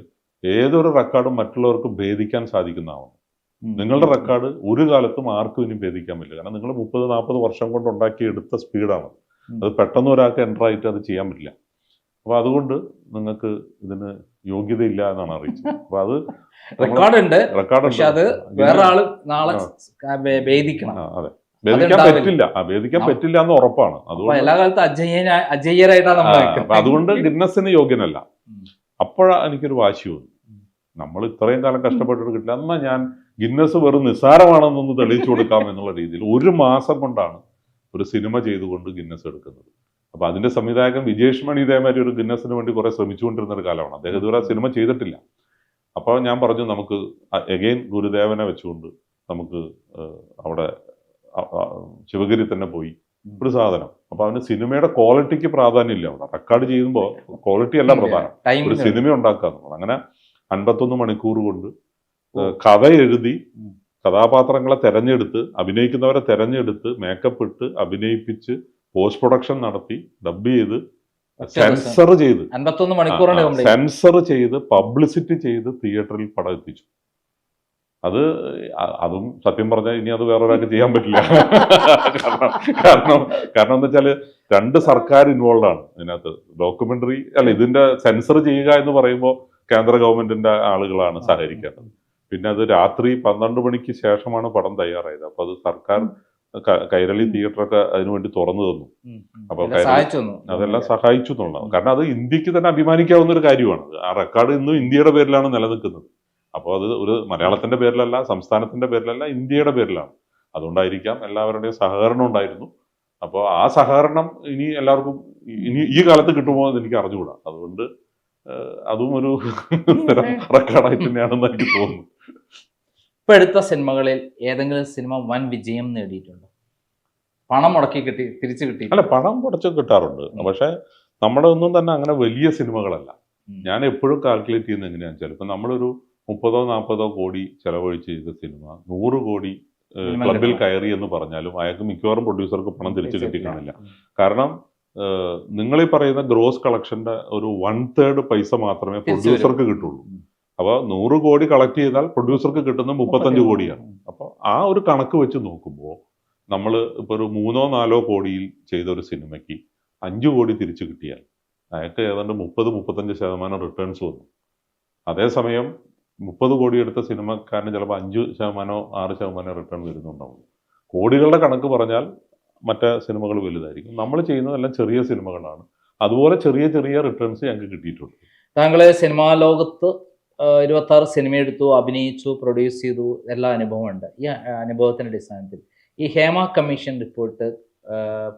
ഏതൊരു റെക്കോർഡും മറ്റുള്ളവർക്ക് ഭേദിക്കാൻ സാധിക്കുന്നതാണ് നിങ്ങളുടെ റെക്കോർഡ് ഒരു കാലത്തും ആർക്കും ഇനി ഭേദിക്കാൻ പറ്റില്ല. കാരണം നിങ്ങൾ മുപ്പത് നാൽപ്പത് വർഷം കൊണ്ട് ഉണ്ടാക്കിയെടുത്ത സ്പീഡാണ് അത് പെട്ടെന്ന് ഒരാൾക്ക് എന്റർ ആയിട്ട് അത് ചെയ്യാൻ പറ്റില്ല. അപ്പൊ അതുകൊണ്ട് നിങ്ങൾക്ക് ഇതിന് യോഗ്യതയില്ല എന്നാണ് അറിയിച്ചത്. അപ്പൊ അത് റെക്കോർഡുണ്ട് റെക്കോർഡ് അത് വേറെ ആൾ നാളെ വേദിക്കണം. അതെ. ഭേദിക്കാൻ പറ്റില്ല. ഭേദിക്കാൻ പറ്റില്ല എന്ന് ഉറപ്പാണ്. അതുകൊണ്ട് എല്ലാ കാലത്തും അജയ്യരായിട്ടാണ് അതുകൊണ്ട് ഗിന്നസിന് യോഗ്യനല്ല. അപ്പോഴാ എനിക്കൊരു വാശി വന്നു. നമ്മൾ ഇത്രയും കാലം കഷ്ടപ്പെട്ടിട്ട് കിട്ടില്ല. എന്നാ ഞാൻ ഗിന്നസ് വെറും നിസ്സാരമാണെന്നൊന്ന് തെളിയിച്ചു കൊടുക്കാം എന്നുള്ള രീതിയിൽ ഒരു മാസം കൊണ്ടാണ് ഒരു സിനിമ ചെയ്തുകൊണ്ട് ഗിന്നസ് എടുക്കുന്നത്. അപ്പൊ അതിന്റെ സംവിധായകൻ വിജേഷ് മണി ഇതേമാതിരി ഒരു ഗിന്നസിന് വേണ്ടി കുറെ ശ്രമിച്ചുകൊണ്ടിരുന്ന ഒരു കാലമാണ്. അദ്ദേഹം ഇതുവരെ സിനിമ ചെയ്തിട്ടില്ല. അപ്പോൾ ഞാൻ പറഞ്ഞു നമുക്ക് എഗെയിൻ ഗുരുദേവനെ വെച്ചുകൊണ്ട് നമുക്ക് അവിടെ ശിവഗിരി തന്നെ പോയി ഒരു സാധനം. അപ്പൊ അവന് സിനിമയുടെ ക്വാളിറ്റിക്ക് പ്രാധാന്യം ഇല്ല അവിടെ. റെക്കോർഡ് ചെയ്യുമ്പോൾ ക്വാളിറ്റി അല്ല പ്രധാനം. ഒരു സിനിമ ഉണ്ടാക്കുക എന്നുള്ളത് അങ്ങനെ അൻപത്തൊന്ന് മണിക്കൂർ കൊണ്ട് കഥ എഴുതി കഥാപാത്രങ്ങളെ തെരഞ്ഞെടുത്ത് അഭിനയിക്കുന്നവരെ തെരഞ്ഞെടുത്ത് മേക്കപ്പ് ഇട്ട് അഭിനയിപ്പിച്ച് പോസ്റ്റ് പ്രൊഡക്ഷൻ നടത്തി ഡബ് ചെയ്ത് സെൻസർ ചെയ്ത്. അൻപത്തൊന്ന് മണിക്കൂറാണ് സെൻസർ ചെയ്ത് പബ്ലിസിറ്റി ചെയ്ത് തിയേറ്ററിൽ പടം എത്തിച്ചു. അത് അതും സത്യം പറഞ്ഞാൽ ഇനി അത് വേറെ വേറൊരാൾക്ക് ചെയ്യാൻ പറ്റില്ല. കാരണം കാരണം കാരണം എന്താ വെച്ചാൽ രണ്ട് സർക്കാർ ഇൻവോൾവ് ആണ് ഇതിനകത്ത്. ഡോക്യുമെന്ററി അല്ല ഇതിന്റെ സെൻസർ ചെയ്യുക എന്ന് പറയുമ്പോൾ കേന്ദ്ര ഗവൺമെന്റിന്റെ ആളുകളാണ് സഹകരിക്കേണ്ടത്. പിന്നെ അത് രാത്രി പന്ത്രണ്ട് മണിക്ക് ശേഷമാണ് പടം തയ്യാറായത്. അപ്പൊ അത് സർക്കാർ കൈരളി തിയേറ്റർ തിയേറ്ററൊക്കെ അതിനുവേണ്ടി തുറന്നു തന്നു. അപ്പൊ അതെല്ലാം സഹായിച്ചു എന്നുള്ളതാണ് കാരണം അത് ഇന്ത്യയ്ക്ക് തന്നെ അഭിമാനിക്കാവുന്ന ഒരു കാര്യമാണ്. ആ റെക്കോർഡ് ഇന്നും ഇന്ത്യയുടെ പേരിലാണ് നിലനിൽക്കുന്നത്. അപ്പോൾ അത് ഒരു മലയാളത്തിന്റെ പേരിലല്ല സംസ്ഥാനത്തിന്റെ പേരിലല്ല ഇന്ത്യയുടെ പേരിലാണ്. അതുകൊണ്ടായിരിക്കാം എല്ലാവരുടെയും സഹകരണം ഉണ്ടായിരുന്നു. അപ്പോൾ ആ സഹകരണം ഇനി എല്ലാവർക്കും ഇനി ഈ കാലത്ത് കിട്ടുമോ എന്ന് എനിക്ക് അറിഞ്ഞുകൂടാ. അതുകൊണ്ട് അതും ഒരു റെക്കോർഡായി തന്നെയാണെന്ന് എനിക്ക് തോന്നുന്നു. ഇപ്പൊ എടുത്ത സിനിമകളിൽ ഏതെങ്കിലും സിനിമ വൻ വിജയം നേടിയിട്ടുണ്ടോ? പണം മുടക്കി കിട്ടി തിരിച്ചു കിട്ടി. അല്ല പണം കുറച്ച് കിട്ടാറുണ്ട്. പക്ഷേ നമ്മുടെ ഒന്നും തന്നെ അങ്ങനെ വലിയ സിനിമകളല്ല. ഞാൻ എപ്പോഴും കാൽക്കുലേറ്റ് ചെയ്യുന്നത് എങ്ങനെയാണെന്ന് വെച്ചാൽ ഇപ്പൊ നമ്മളൊരു മുപ്പതോ നാൽപ്പതോ കോടി ചെലവഴിച്ച് ചെയ്ത സിനിമ നൂറ് കോടി ക്ലബിൽ കയറി എന്ന് പറഞ്ഞാലും അയാൾക്ക് മിക്കവാറും പ്രൊഡ്യൂസർക്ക് പണം തിരിച്ചു കിട്ടിക്കാണില്ല. കിട്ടി കാണില്ല കാരണം നിങ്ങൾ ഈ പറയുന്ന ഗ്രോസ് കളക്ഷന്റെ ഒരു വൺ തേർഡ് പൈസ മാത്രമേ പ്രൊഡ്യൂസർക്ക് കിട്ടുള്ളൂ. അപ്പോൾ നൂറ് കോടി കളക്ട് ചെയ്താൽ പ്രൊഡ്യൂസർക്ക് കിട്ടുന്ന മുപ്പത്തഞ്ച് കോടിയാണ്. അപ്പോൾ ആ ഒരു കണക്ക് വെച്ച് നോക്കുമ്പോൾ നമ്മൾ ഇപ്പോൾ ഒരു മൂന്നോ നാലോ കോടിയിൽ ചെയ്ത ഒരു സിനിമയ്ക്ക് അഞ്ച് കോടി തിരിച്ചു കിട്ടിയാൽ അയാൾക്ക് ഏതാണ്ട് മുപ്പത് മുപ്പത്തഞ്ച് ശതമാനം റിട്ടേൺസ് വന്നു. അതേസമയം മുപ്പത് കോടി എടുത്ത സിനിമക്കാരന് ചിലപ്പോൾ അഞ്ച് ശതമാനമോ ആറ് ശതമാനമോ റിട്ടേൺ വരുന്നുണ്ടാവും. കോടികളുടെ കണക്ക് പറഞ്ഞാൽ മറ്റേ സിനിമകൾ വലുതായിരിക്കും. നമ്മൾ ചെയ്യുന്നതെല്ലാം ചെറിയ സിനിമകളാണ്. അതുപോലെ ചെറിയ ചെറിയ റിട്ടേൺസ് ഞങ്ങൾക്ക് കിട്ടിയിട്ടുണ്ട്. താങ്കളെ സിനിമാ ലോകത്ത് ഇരുപത്തി ആറ് സിനിമ എടുത്തു അഭിനയിച്ചു പ്രൊഡ്യൂസ് ചെയ്തു എല്ലാ അനുഭവവും ഉണ്ട് ഈ അനുഭവത്തിന്റെ അനുഭവത്തിന്റെ അടിസ്ഥാനത്തിൽ ഈ ഹേമ കമ്മീഷൻ റിപ്പോർട്ട്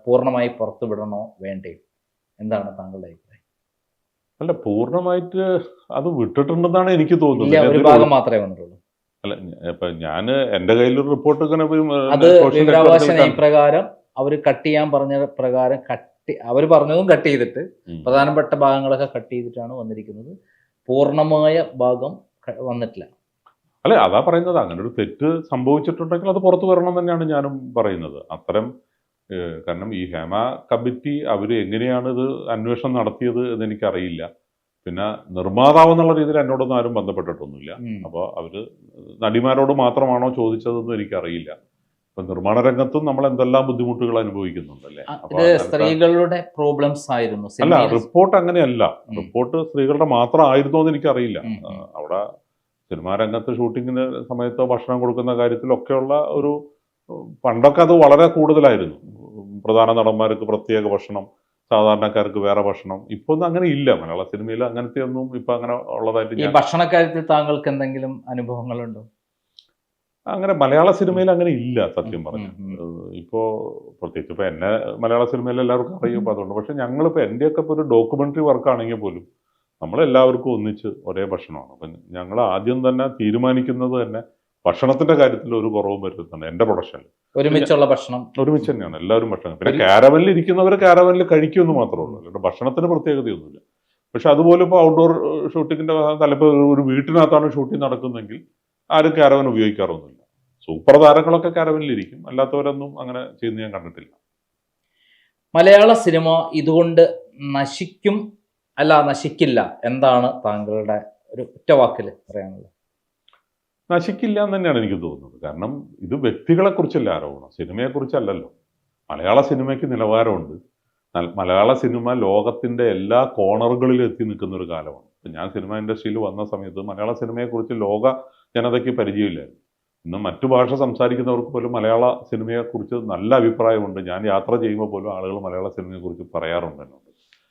പൂർണമായി പുറത്തുവിടണോ വേണ്ടേ? എന്താണ് താങ്കളുടെ അഭിപ്രായം? അല്ല പൂർണമായിട്ട് അത് വിട്ടിട്ടുണ്ടെന്നാണ് എനിക്ക് തോന്നുന്നത്. ഒരു ഭാഗം മാത്രമേ വന്നിട്ടുള്ളൂ. അല്ല ഇപ്പൊ ഞാൻ എന്റെ കയ്യിലൊരു റിപ്പോർട്ട് ഇങ്ങനെ അത് വിവരാവകാശ. നയപ്രകാരം അവർ കട്ട് ചെയ്യാൻ പറഞ്ഞ പ്രകാരം കട്ട് അവർ പറഞ്ഞതും കട്ട് ചെയ്തിട്ട് പ്രധാനപ്പെട്ട ഭാഗങ്ങളൊക്കെ കട്ട് ചെയ്തിട്ടാണ് വന്നിരിക്കുന്നത്. പൂർണമായ ഭാഗം വന്നിട്ടില്ല. അല്ലെ അതാ പറയുന്നത്. അങ്ങനെ ഒരു തെറ്റ് സംഭവിച്ചിട്ടുണ്ടെങ്കിൽ അത് പുറത്തു വരണം തന്നെയാണ് ഞാനും പറയുന്നത്. അത്തരം കാരണം ഈ ഹേമ കമ്മിറ്റി അവർ എങ്ങനെയാണ് ഇത് അന്വേഷണം നടത്തിയത് എന്ന് എനിക്കറിയില്ല. പിന്നെ നിർമ്മാതാവ് എന്നുള്ള രീതിയിൽ എന്നോടൊന്നും ആരും ബന്ധപ്പെട്ടിട്ടൊന്നുമില്ല. അപ്പോൾ അവർ നടിമാരോട് മാത്രമാണോ ചോദിച്ചതെന്നും എനിക്കറിയില്ല. ഇപ്പൊ നിർമ്മാണ രംഗത്തും നമ്മൾ എന്തെല്ലാം ബുദ്ധിമുട്ടുകൾ അനുഭവിക്കുന്നുണ്ടല്ലേ സ്ത്രീകളുടെ പ്രോബ്ലംസ് ആയിരുന്നു അല്ല റിപ്പോർട്ട് അങ്ങനെയല്ല. റിപ്പോർട്ട് സ്ത്രീകളുടെ മാത്രം ആയിരുന്നോ എന്ന് എനിക്കറിയില്ല. അവിടെ സിനിമാ രംഗത്ത് ഷൂട്ടിങ്ങിന് സമയത്തോ ഭക്ഷണം കൊടുക്കുന്ന കാര്യത്തിലൊക്കെയുള്ള ഒരു പണ്ടൊക്കെ അത് വളരെ കൂടുതലായിരുന്നു. പ്രധാന നടന്മാർക്ക് പ്രത്യേക ഭക്ഷണം സാധാരണക്കാർക്ക് വേറെ ഭക്ഷണം. ഇപ്പൊ ഒന്നും അങ്ങനെ ഇല്ല. മലയാള സിനിമയിൽ അങ്ങനത്തെ ഒന്നും ഇപ്പൊ അങ്ങനെ ഉള്ളതായിട്ട് ഈ കാര്യത്തിൽ താങ്കൾക്ക് എന്തെങ്കിലും അനുഭവങ്ങളുണ്ടോ? അങ്ങനെ മലയാള സിനിമയിൽ അങ്ങനെ ഇല്ല സത്യം പറഞ്ഞു. ഇപ്പോ പ്രത്യേകിച്ച് ഇപ്പൊ എന്നെ മലയാള സിനിമയിൽ എല്ലാവർക്കും അറിയും അപ്പൊ അതുകൊണ്ട്. പക്ഷെ ഞങ്ങളിപ്പോ എന്റെയൊക്കെ ഇപ്പൊ ഒരു ഡോക്യുമെന്ററി വർക്ക് ആണെങ്കിൽ പോലും നമ്മളെല്ലാവർക്കും ഒന്നിച്ച് ഒരേ ഭക്ഷണമാണ്. അപ്പം ഞങ്ങൾ ആദ്യം തന്നെ തീരുമാനിക്കുന്നത് തന്നെ ഭക്ഷണത്തിന്റെ കാര്യത്തിൽ ഒരു കുറവും വരുത്തുന്നുണ്ട് എന്റെ പ്രൊഡക്ഷനിൽ ഒരുമിച്ചുള്ള ഭക്ഷണം. ഒരുമിച്ച് തന്നെയാണ് എല്ലാവരും ഭക്ഷണം. പിന്നെ കാരവനിൽ ഇരിക്കുന്നവർ കാരവനിൽ കഴിക്കുമെന്ന് മാത്രമേ ഉള്ളൂ. അല്ലാണ്ട് ഭക്ഷണത്തിന് പ്രത്യേകതയൊന്നുമില്ല. പക്ഷെ അതുപോലെ ഇപ്പോൾ ഔട്ട്ഡോർ ഷൂട്ടിങ്ങിന്റെ തലപ്പ് ഒരു വീട്ടിനകത്താണ് ഷൂട്ടിംഗ് നടക്കുന്നതെങ്കിൽ ആരും കാരവൻ ഉപയോഗിക്കാറൊന്നുമില്ല. സൂപ്പർ താരങ്ങളൊക്കെ കാരവനിലിരിക്കും അല്ലാത്തവരൊന്നും അങ്ങനെ ചെയ്യുന്ന ഞാൻ കണ്ടിട്ടില്ല. മലയാള സിനിമ ഇതുകൊണ്ട് നശിക്കും അല്ല നശിക്കില്ല എന്താണ് താങ്കളുടെ ഒരു ഒറ്റ വാക്കിൽ പറയാനുള്ളത്? നശിക്കില്ല എന്ന് തന്നെയാണ് എനിക്ക് തോന്നുന്നത്. കാരണം ഇത് വ്യക്തികളെ കുറിച്ചല്ല ആരോപണം. സിനിമയെക്കുറിച്ചല്ലല്ലോ. മലയാള സിനിമയ്ക്ക് നിലവാരമുണ്ട്. മലയാള സിനിമ ലോകത്തിന്റെ എല്ലാ കോണറുകളിലും എത്തി നിൽക്കുന്ന ഒരു കാലമാണ് ഞാൻ സിനിമ ഇൻഡസ്ട്രിയിൽ വന്ന സമയത്ത് മലയാള സിനിമയെക്കുറിച്ച് ലോക ജനതയ്ക്ക് പരിചയമില്ലായിരുന്നു. ഇന്ന് മറ്റു ഭാഷ സംസാരിക്കുന്നവർക്ക് പോലും മലയാള സിനിമയെക്കുറിച്ച് നല്ല അഭിപ്രായമുണ്ട്. ഞാൻ യാത്ര ചെയ്യുമ്പോൾ പോലും ആളുകൾ മലയാള സിനിമയെക്കുറിച്ച് പറയാറുണ്ട് എന്നോട്.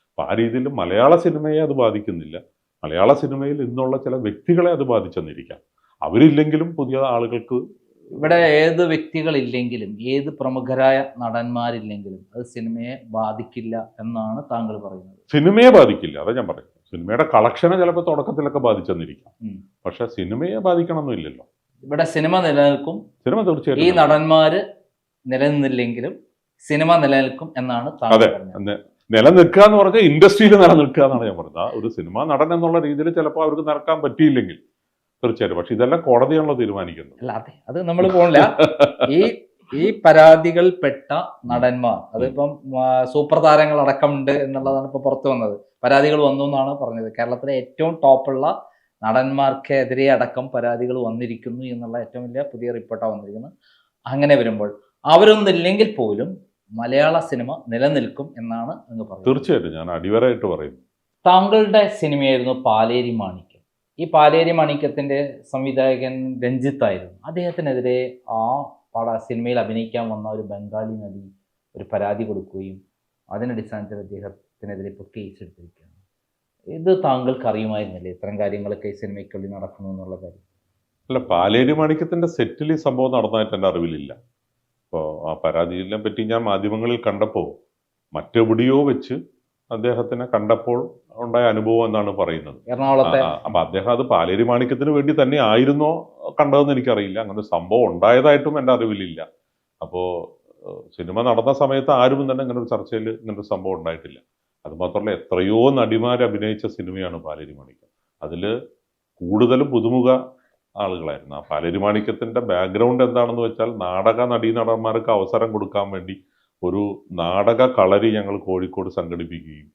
അപ്പോൾ ആ രീതിയിൽ മലയാള സിനിമയെ അത് ബാധിക്കുന്നില്ല. മലയാള സിനിമയിൽ ഇന്നുള്ള ചില വ്യക്തികളെ അത് ബാധിച്ചെന്നിരിക്കാം. അവരില്ലെങ്കിലും പുതിയ ആളുകൾക്ക് ഇവിടെ ഏത് വ്യക്തികളില്ലെങ്കിലും ഏത് പ്രമുഖരായ നടന്മാരില്ലെങ്കിലും അത് സിനിമയെ ബാധിക്കില്ല എന്നാണ് താങ്കൾ പറയുന്നത്. സിനിമയെ ബാധിക്കില്ല. അതാ ഞാൻ പറയുന്നത്. സിനിമയുടെ കളക്ഷനെ ചിലപ്പോൾ തുടക്കത്തിലൊക്കെ ബാധിച്ചെന്നിരിക്കാം. പക്ഷെ സിനിമയെ ബാധിക്കണമെന്നില്ലല്ലോ ഇവിടെ സിനിമ നിലനിൽക്കും. സിനിമ ഈ തീർച്ചയായിട്ടും നടന്മാര് നിലനിന്നില്ലെങ്കിലും സിനിമ നിലനിൽക്കും എന്നാണ് അതെ. നിലനിൽക്കുക എന്ന് പറഞ്ഞാൽ ഇൻഡസ്ട്രിയിൽ നിലനിൽക്കുക എന്നാണ് ഞാൻ പറഞ്ഞത്. ഒരു സിനിമ നടൻ എന്നുള്ള രീതിയിൽ ചിലപ്പോൾ അവർക്ക് നടക്കാൻ പറ്റിയില്ലെങ്കിൽ തീർച്ചയായിട്ടും. പക്ഷെ ഇതെല്ലാം കോടതിയാണല്ലോ തീരുമാനിക്കുന്നത്. അല്ല അതെ. അത് നമ്മൾ പോണില്ല. ഈ ഈ പരാതികൾപ്പെട്ട നടന്മാർ അതിപ്പം സൂപ്പർ താരങ്ങൾ അടക്കമുണ്ട് എന്നുള്ളതാണ് ഇപ്പൊ പുറത്തു വന്നത്. പരാതികൾ വന്നു എന്നാണ് പറഞ്ഞത്. കേരളത്തിലെ ഏറ്റവും ടോപ്പുള്ള നടന്മാർക്കെതിരെ അടക്കം പരാതികൾ വന്നിരിക്കുന്നു എന്നുള്ള ഏറ്റവും വലിയ പുതിയ റിപ്പോർട്ടാണ് വന്നിരിക്കുന്നത്. അങ്ങനെ വരുമ്പോൾ അവരൊന്നില്ലെങ്കിൽ പോലും മലയാള സിനിമ നിലനിൽക്കും എന്നാണ് അങ്ങ് പറയുന്നത്. തീർച്ചയായിട്ടും ഞാൻ അടിവരായിട്ട് പറയും. താങ്കളുടെ സിനിമയായിരുന്നു പാലേരി മാണിക്യം. ഈ പാലേരി മാണിക്യത്തിന്റെ സംവിധായകൻ രഞ്ജിത്തായിരുന്നു അദ്ദേഹത്തിനെതിരെ ആ പട സിനിമയിൽ അഭിനയിക്കാൻ വന്ന ഒരു ബംഗാളി നടി ഒരു പരാതി കൊടുക്കുകയും അതിനടിസ്ഥാനത്തിൽ അദ്ദേഹത്തിനെതിരെ ഇപ്പോൾ കേസ് എടുത്തിരിക്കുകയാണ്. ഇത് താങ്കൾക്ക് അറിയുമായിരുന്നില്ലേ ഇത്തരം കാര്യങ്ങളൊക്കെ ഈ സിനിമയ്ക്കുള്ളിൽ നടക്കുന്നു എന്നുള്ള കാര്യം. അല്ല പാലേരി മാണിക്യത്തിന്റെ സെറ്റിൽ ഈ സംഭവം നടന്നതായിട്ട് എന്റെ അറിവിലില്ല. അപ്പോൾ ആ പരാതിയെ പറ്റി ഞാൻ മാധ്യമങ്ങളിൽ കണ്ടപ്പോൾ മറ്റെവിടെയോ വെച്ച് അദ്ദേഹത്തിനെ കണ്ടപ്പോൾ ഉണ്ടായ അനുഭവം എന്നാണ് പറയുന്നത്. എറണാകുളത്തെ? അപ്പൊ അദ്ദേഹം അത് പാലേരി മാണിക്യത്തിന് വേണ്ടി തന്നെ ആയിരുന്നോ കണ്ടതെന്ന് എനിക്കറിയില്ല. അങ്ങനെ ഒരു സംഭവം ഉണ്ടായതായിട്ടും എന്റെ അറിവിലില്ല. അപ്പോ സിനിമ നടന്ന സമയത്ത് ആരും തന്നെ ഇങ്ങനെ ഒരു ചർച്ചയിൽ ഇങ്ങനൊരു സംഭവം ഉണ്ടായിട്ടില്ല. അത് മാത്രമല്ല എത്രയോ നടിമാർ അഭിനയിച്ച സിനിമയാണ് പാലേരി മാണിക്യം അതിൽ കൂടുതലും പുതുമുഖ ആളുകളായിരുന്നു. ആ പാലേരി മാണിക്യത്തിന്റെ ബാക്ക്ഗ്രൗണ്ട് എന്താണെന്ന് വെച്ചാൽ നാടക നടീനടന്മാർക്ക് അവസരം കൊടുക്കാൻ വേണ്ടി ഒരു നാടക കളരി ഞങ്ങൾ കോഴിക്കോട് സംഘടിപ്പിക്കുകയും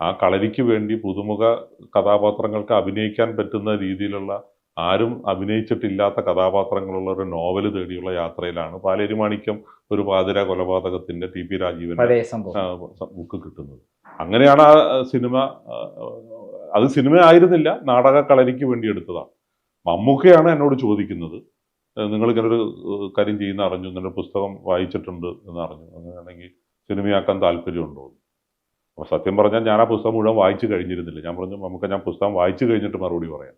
ആ കളരിക്ക് വേണ്ടി പുതുമുഖ കഥാപാത്രങ്ങൾക്ക് അഭിനയിക്കാൻ പറ്റുന്ന രീതിയിലുള്ള ആരും അഭിനയിച്ചിട്ടില്ലാത്ത കഥാപാത്രങ്ങളുള്ള ഒരു നോവൽ തേടിയുള്ള യാത്രയിലാണ് പാലേരി മാണിക്യം ഒരു പാതിര കൊലപാതകത്തിന്റെ ടി പി സംഭവം. ബുക്ക് കിട്ടുന്നത്. അങ്ങനെയാണ് ആ സിനിമ അത് സിനിമ ആയിരുന്നില്ല നാടക കളരിക്ക് വേണ്ടി എടുത്തതാണ്. മമ്മൂക്കയാണ് എന്നോട് ചോദിക്കുന്നത്. നിങ്ങൾ ഒരു കാര്യം ചെയ്യുന്ന അറിഞ്ഞു ഇങ്ങനെ പുസ്തകം വായിച്ചിട്ടുണ്ട് എന്ന് അറിഞ്ഞു. അങ്ങനെയാണെങ്കിൽ സിനിമയാക്കാൻ താല്പര്യമുണ്ടോ അപ്പോൾ സത്യം പറഞ്ഞാൽ ഞാൻ ആ പുസ്തകം മുഴുവൻ വായിച്ചു കഴിഞ്ഞിരുന്നില്ല. ഞാൻ പറഞ്ഞു നമുക്ക് ഞാൻ പുസ്തകം വായിച്ചു കഴിഞ്ഞിട്ട് മറുപടി പറയാം.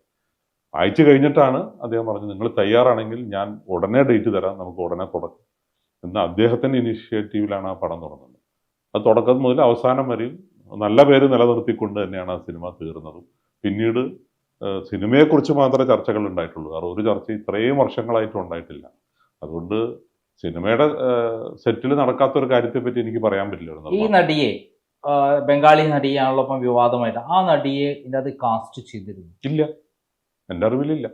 വായിച്ചു കഴിഞ്ഞിട്ടാണ് അദ്ദേഹം പറഞ്ഞത് നിങ്ങൾ തയ്യാറാണെങ്കിൽ ഞാൻ ഉടനെ ഡേറ്റ് തരാം നമുക്ക് ഉടനെ തുടക്കം എന്ന് അദ്ദേഹത്തിന്റെ ഇനിഷ്യേറ്റീവിലാണ് ആ പടം തുടങ്ങുന്നത്. അത് തുടക്കം മുതൽ അവസാനം വരെയും നല്ല പേര് നിലനിർത്തിക്കൊണ്ട് തന്നെയാണ് ആ സിനിമ തീർന്നതും. പിന്നീട് സിനിമയെക്കുറിച്ച് മാത്രമേ ചർച്ചകൾ ഉണ്ടായിട്ടുള്ളൂ. കാരണം ഒരു ചർച്ച ഇത്രയും വർഷങ്ങളായിട്ടും ഉണ്ടായിട്ടില്ല. അതുകൊണ്ട് സിനിമയുടെ സെറ്റിൽ നടക്കാത്ത ഒരു കാര്യത്തെ പറ്റി എനിക്ക് പറയാൻ പറ്റില്ല ഈ. നടിയെ ബംഗാളി നടിയാണല്ലോ ഇപ്പം വിവാദമായിട്ട് ആ നടിയെ ഇതിനകത്ത് കാസ്റ്റ് ചെയ്തിരുന്നു. ഇല്ല. എന്റെ അറിവിലില്ല.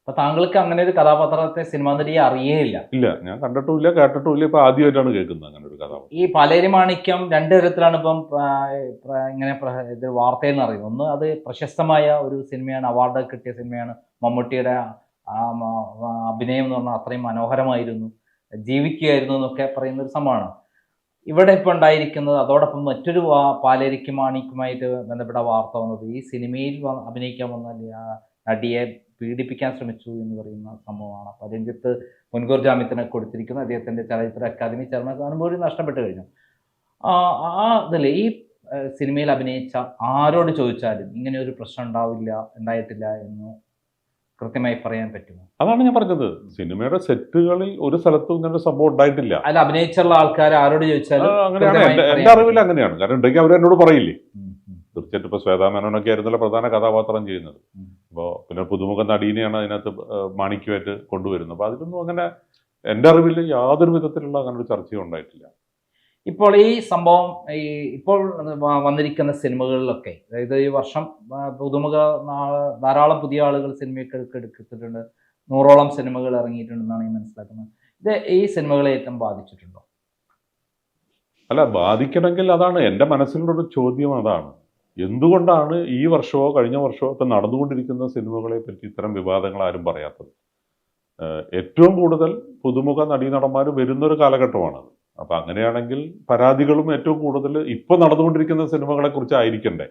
അപ്പൊ താങ്കൾക്ക് അങ്ങനെ ഒരു കഥാപാത്രത്തെ സിനിമാ നടിയെ അറിയേയില്ല? ഇല്ല ഞാൻ കണ്ടിട്ടുമില്ല കേട്ടിട്ടുമില്ല. ഇപ്പൊ ആദ്യമായിട്ടാണ് കേൾക്കുന്നത് അങ്ങനെ ഒരു കഥ ഈ പാലേരി മാണിക്യം രണ്ട് തരത്തിലാണ് ഇപ്പം പ്ര- ഇങ്ങനെ പ്ര- ഇത് വാർത്തയിൽ നിന്ന് അറിയുന്നത് ഒന്ന് അത് പ്രശസ്തമായ ഒരു സിനിമയാണ് അവാർഡ് കിട്ടിയ സിനിമയാണ്. മമ്മൂട്ടിയുടെ ആ മ- ആ അഭിനയം എന്ന് പറഞ്ഞാൽ അത്രയും മനോഹരമായിരുന്നു. ജീവിക്കുകയായിരുന്നു എന്നൊക്കെ പറയുന്ന ഒരു സംഭവമാണ്. ഇവിടെ ഇപ്പൊ ഉണ്ടായിരിക്കുന്നത് അതോടൊപ്പം മറ്റൊരു പാലേരിക്ക് മാണിക്കുമായിട്ട് ബന്ധപ്പെട്ട വാർത്ത വന്നത് ഈ സിനിമയിൽ വ- അഭിനയിക്കാൻ വന്ന ആ നടിയെ പീഡിപ്പിക്കാൻ ശ്രമിച്ചു എന്ന് പറയുന്ന സംഭവമാണ്. അപ്പോൾ രഞ്ജിത്ത് മുൻകൂർ ജാമ്യത്തിന് കൊടുത്തിരിക്കുന്നു. അദ്ദേഹത്തിന്റെ ചലച്ചിത്ര അക്കാദമി ചെയർമാൻ സ്ഥാനം പോലും നഷ്ടപ്പെട്ട് കഴിഞ്ഞു. ആ ഇതിൽ ഈ സിനിമയിൽ അഭിനയിച്ച ആരോട് ചോദിച്ചാലും ഇങ്ങനെ ഒരു പ്രശ്നം ഉണ്ടാവില്ല ഉണ്ടായിട്ടില്ല എന്ന് കൃത്യമായി പറയാൻ പറ്റുമോ? അതാണ് ഞാൻ പറഞ്ഞത്. സിനിമയുടെ സെറ്റുകളിൽ ഒരു സ്ഥലത്തും ഇങ്ങനെ ഒരു സംഭവം ഉണ്ടായിട്ടില്ല. അതിൽ അഭിനയിച്ചുള്ള ആൾക്കാർ ആരോട് ചോദിച്ചാലും എന്റെ അറിവില്ല അങ്ങനെയാണ്. കാരണം ഉണ്ടെങ്കിൽ അവർ എന്നോട് പറയില്ലേ. തീർച്ചയായിട്ടും ഇപ്പൊ ശ്വേതാ മേനോനൊക്കെ ആയിരുന്നല്ലോ പ്രധാന കഥാപാത്രം ചെയ്യുന്നത്. അപ്പോൾ പിന്നെ പുതുമുഖ നടീനെയാണ് അതിനകത്ത് മാണിക്കുമായിട്ട് കൊണ്ടുവരുന്നത്. അപ്പോൾ അതിലൊന്നും അങ്ങനെ എന്റെ അറിവിൽ യാതൊരു വിധത്തിലുള്ള അങ്ങനെ ഒരു ചർച്ചയും ഉണ്ടായിട്ടില്ല. ഇപ്പോൾ ഈ സംഭവം ഈ ഇപ്പോൾ വന്നിരിക്കുന്ന സിനിമകളിലൊക്കെ അതായത് ഈ വർഷം പുതുമുഖ ധാരാളം പുതിയ ആളുകൾ സിനിമയൊക്കെ എടുത്തിട്ടുണ്ട് നൂറോളം സിനിമകൾ ഇറങ്ങിയിട്ടുണ്ടെന്നാണ് ഞാൻ മനസ്സിലാക്കുന്നത്. ഇത് ഈ സിനിമകളെ ഏറ്റവും ബാധിച്ചിട്ടുണ്ടോ? അല്ല ബാധിക്കണമെങ്കിൽ അതാണ്. എന്റെ മനസ്സിലുള്ള ഒരു ചോദ്യം അതാണ്. എന്തുകൊണ്ടാണ് ഈ വർഷമോ കഴിഞ്ഞ വർഷമോ ഇപ്പം നടന്നുകൊണ്ടിരിക്കുന്ന സിനിമകളെ പറ്റി ഇത്തരം വിവാദങ്ങൾ ആരും പറയാത്തത്? ഏറ്റവും കൂടുതൽ പുതുമുഖ നടീനടന്മാർ വരുന്നൊരു കാലഘട്ടമാണത് അപ്പം അങ്ങനെയാണെങ്കിൽ പരാതികളും ഏറ്റവും കൂടുതൽ ഇപ്പോൾ നടന്നുകൊണ്ടിരിക്കുന്ന സിനിമകളെ കുറിച്ച് ആയിരിക്കണ്ടേ?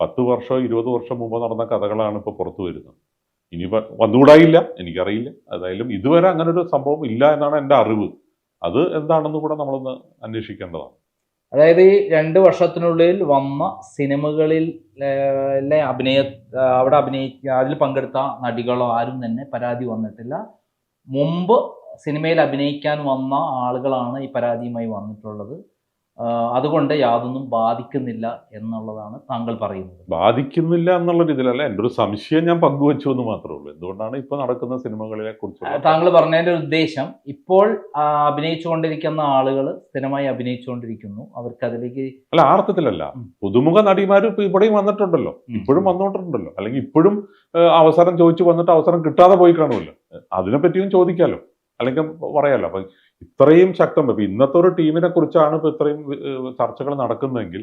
പത്ത് വർഷമോ ഇരുപത് വർഷം മുമ്പ് നടന്ന കഥകളാണ് ഇപ്പോൾ പുറത്തു വരുന്നത്. ഇനിയിപ്പോൾ വന്നുകൂടായില്ല. എനിക്കറിയില്ല. ഏതായാലും ഇതുവരെ അങ്ങനെ ഒരു സംഭവം ഇല്ല എന്നാണ് എന്റെ അറിവ്. അത് എന്താണെന്ന് കൂടെ നമ്മളൊന്ന് അന്വേഷിക്കേണ്ടതാണ്. അതായത് ഈ രണ്ട് വർഷത്തിനുള്ളിൽ വന്ന സിനിമകളിൽ അഭിനയ അവിടെ അഭിനയിക്കുക അതിൽ പങ്കെടുത്ത നടികളോ ആരും തന്നെ പരാതി വന്നിട്ടില്ല. മുമ്പ് സിനിമയിൽ അഭിനയിക്കാൻ വന്ന ആളുകളാണ് ഈ പരാതിയുമായി വന്നിട്ടുള്ളത്. അതുകൊണ്ട് യാതൊന്നും ബാധിക്കുന്നില്ല എന്നുള്ളതാണ് താങ്കൾ പറയുന്നത്. ബാധിക്കുന്നില്ല എന്നുള്ള രീതിയിലല്ല. എന്റെ ഒരു സംശയം ഞാൻ പങ്കുവച്ചു എന്ന് മാത്രമേ ഉള്ളൂ. എന്തുകൊണ്ടാണ് ഇപ്പൊ നടക്കുന്ന സിനിമകളിലെ കുറിച്ച് താങ്കൾ പറഞ്ഞതിന്റെ ഉദ്ദേശം ഇപ്പോൾ അഭിനയിച്ചുകൊണ്ടിരിക്കുന്ന ആളുകൾ സ്ഥിരമായി അഭിനയിച്ചുകൊണ്ടിരിക്കുന്നു. അവർക്ക് അതിലേക്ക് അല്ല ആർത്ഥത്തിലല്ല അർത്ഥത്തിലല്ല. പുതുമുഖ നടിമാരും ഇപ്പൊ ഇവിടെയും വന്നിട്ടുണ്ടല്ലോ. ഇപ്പോഴും വന്നുകൊണ്ടിട്ടുണ്ടല്ലോ അല്ലെങ്കിൽ ഇപ്പോഴും അവസരം ചോദിച്ചു വന്നിട്ട് അവസരം കിട്ടാതെ പോയി കാണുമല്ലോ. അതിനെ പറ്റിയും ചോദിക്കാലോ. അല്ലെങ്കിൽ പറയാലോ. അപ്പൊ ഇത്രയും ശക്തം. ഇപ്പൊ ഇന്നത്തെ ഒരു ടീമിനെ കുറിച്ചാണ് ഇപ്പൊ ഇത്രയും ചർച്ചകൾ നടക്കുന്നതെങ്കിൽ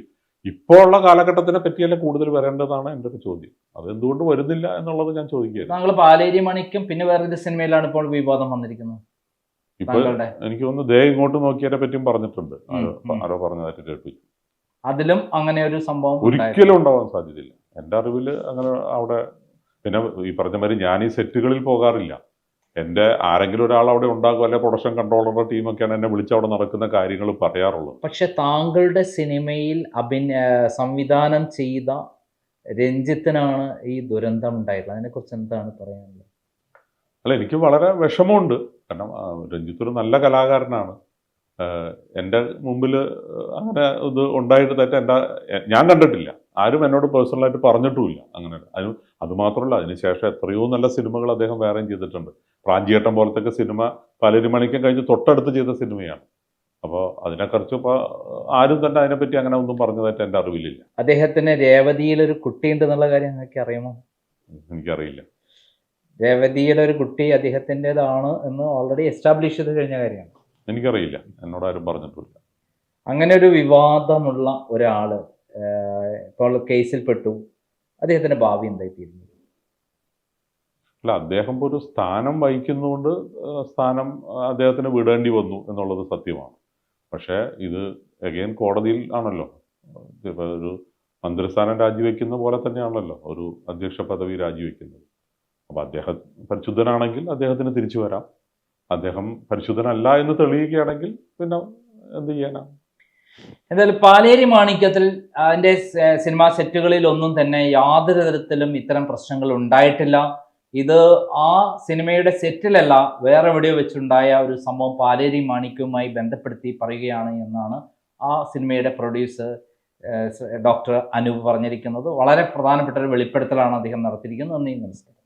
ഇപ്പോൾ ഉള്ള കാലഘട്ടത്തിനെ പറ്റിയല്ലേ കൂടുതൽ വരേണ്ടതാണ് എന്റെ ഒരു ചോദ്യം. അത് എന്തുകൊണ്ട് വരുന്നില്ല എന്നുള്ളത് ഞാൻ ചോദിക്കുകയാണ് താങ്കൾ പാലേരി മണിക്കും പിന്നെ വേറൊരു സിനിമയിലാണ് ഇപ്പോൾ വിവാദം വന്നിരിക്കുന്നത്. ഇപ്പൊ എനിക്ക് തോന്നുന്നു ദേ ഇങ്ങോട്ട് നോക്കിയതിനെ പറ്റിയും പറഞ്ഞിട്ടുണ്ട്. ആരോ പറഞ്ഞതായിട്ട് കേട്ടു. അതിലും അങ്ങനെ ഒരു സംഭവം ഒരിക്കലും ഉണ്ടാവാൻ സാധ്യതയില്ല. എന്റെ അറിവിൽ അങ്ങനെ അവിടെ പിന്നെ ഈ പറഞ്ഞ മാതിരി ഞാൻ ഈ സെറ്റുകളിൽ പോകാറില്ല. എന്റെ ആരെങ്കിലും ഒരാൾ അവിടെ ഉണ്ടാകും അല്ലെ പ്രൊഡക്ഷൻ കൺട്രോളറുടെ ടീമൊക്കെയാണ് എന്നെ വിളിച്ച് അവിടെ നടക്കുന്ന കാര്യങ്ങൾ പറയാറുള്ളത് പക്ഷെ താങ്കളുടെ സിനിമയിൽ അഭിന സംവിധാനം ചെയ്ത രഞ്ജിത്തിനാണ് ഈ ദുരന്തം ഉണ്ടായിട്ടുള്ളത് അതിനെക്കുറിച്ച് എന്താണ് പറയാനുള്ളത്? അല്ല എനിക്ക് വളരെ വിഷമമുണ്ട്. കാരണം രഞ്ജിത്ത് ഒരു നല്ല കലാകാരനാണ്. എന്റെ എന്റെ മുമ്പിൽ അങ്ങനെ ഇത് ഉണ്ടായിട്ട് തെറ്റ എന്റെ ഞാൻ കണ്ടിട്ടില്ല. ആരും എന്നോട് പേഴ്സണലായിട്ട് പറഞ്ഞിട്ടുമില്ല. അങ്ങനെ അത് അതുമാത്രമല്ല അതിനുശേഷം എത്രയോ നല്ല സിനിമകൾ അദ്ദേഹം വേറെയും ചെയ്തിട്ടുണ്ട്. പ്രാഞ്ചിയേട്ടൻ പോലത്തെ സിനിമ പലരുമണിക്കും കഴിഞ്ഞ് തൊട്ടടുത്ത് ചെയ്ത സിനിമയാണ്. അപ്പോൾ അതിനെക്കുറിച്ച് ഇപ്പോൾ ആരും തന്നെ അതിനെപ്പറ്റി അങ്ങനെ ഒന്നും പറഞ്ഞതായിട്ട് എന്റെ അറിവില്ല അദ്ദേഹത്തിന് രേവതിയിൽ ഒരു കുട്ടിയുണ്ട് എന്നുള്ള കാര്യം നിങ്ങൾക്ക് അറിയാമോ? എനിക്കറിയില്ല. രേവതിയുടെ ഒരു കുട്ടി അദ്ദേഹത്തിന്റെതാണ് എന്ന് ഓൾറെഡി എസ്റ്റാബ്ലിഷ് ചെയ്ത് കഴിഞ്ഞ കാര്യമാണ്. എനിക്കറിയില്ല. എന്നോട് ആരും പറഞ്ഞിട്ടില്ല. അങ്ങനെ ഒരു വിവാദമുള്ള ഒരാൾ ഇപ്പോൾ കേസിൽപ്പെട്ടു അദ്ദേഹത്തിന്റെ ഭാവി എന്തായിത്തീരുന്നു? അല്ല അദ്ദേഹം ഒരു സ്ഥാനം വഹിക്കുന്നതുകൊണ്ട് സ്ഥാനം അദ്ദേഹത്തിന് വിടേണ്ടി വന്നു എന്നുള്ളത് സത്യമാണ്. പക്ഷേ ഇത് എഗെയിൻ കോടതിയിൽ ആണല്ലോ. ഇപ്പോൾ ഒരു മന്ത്രിസ്ഥാനം രാജിവെക്കുന്ന പോലെ തന്നെയാണല്ലോ ഒരു അധ്യക്ഷ പദവി രാജിവെക്കുന്നത്. അപ്പോൾ അദ്ദേഹം പരിശുദ്ധനാണെങ്കിൽ അദ്ദേഹത്തിന് തിരിച്ചു വരാം. അദ്ദേഹം പരിശുദ്ധനല്ല എന്ന് തെളിയിക്കുകയാണെങ്കിൽ പിന്നെ എന്ത് ചെയ്യാനാ? എന്തായാലും പാലേരി മാണിക്യത്തിൽ അതിന്റെ സിനിമാ സെറ്റുകളിൽ ഒന്നും തന്നെ യാതൊരു തരത്തിലും ഇത്തരം പ്രശ്നങ്ങൾ ഉണ്ടായിട്ടില്ല. ഇത് ആ സിനിമയുടെ സെറ്റിലല്ല വേറെ എവിടെയോ വെച്ചുണ്ടായ ഒരു സംഭവം പാലേരി മാണിക്യവുമായി ബന്ധപ്പെടുത്തി പറയുകയാണ് എന്നാണ് ആ സിനിമയുടെ പ്രൊഡ്യൂസർ ഡോക്ടർ അനൂപ് പറഞ്ഞിരിക്കുന്നത്. വളരെ പ്രധാനപ്പെട്ട ഒരു വെളിപ്പെടുത്തലാണ് അദ്ദേഹം നടത്തിയിരിക്കുന്നത്. നന്ദി നമസ്കാരം.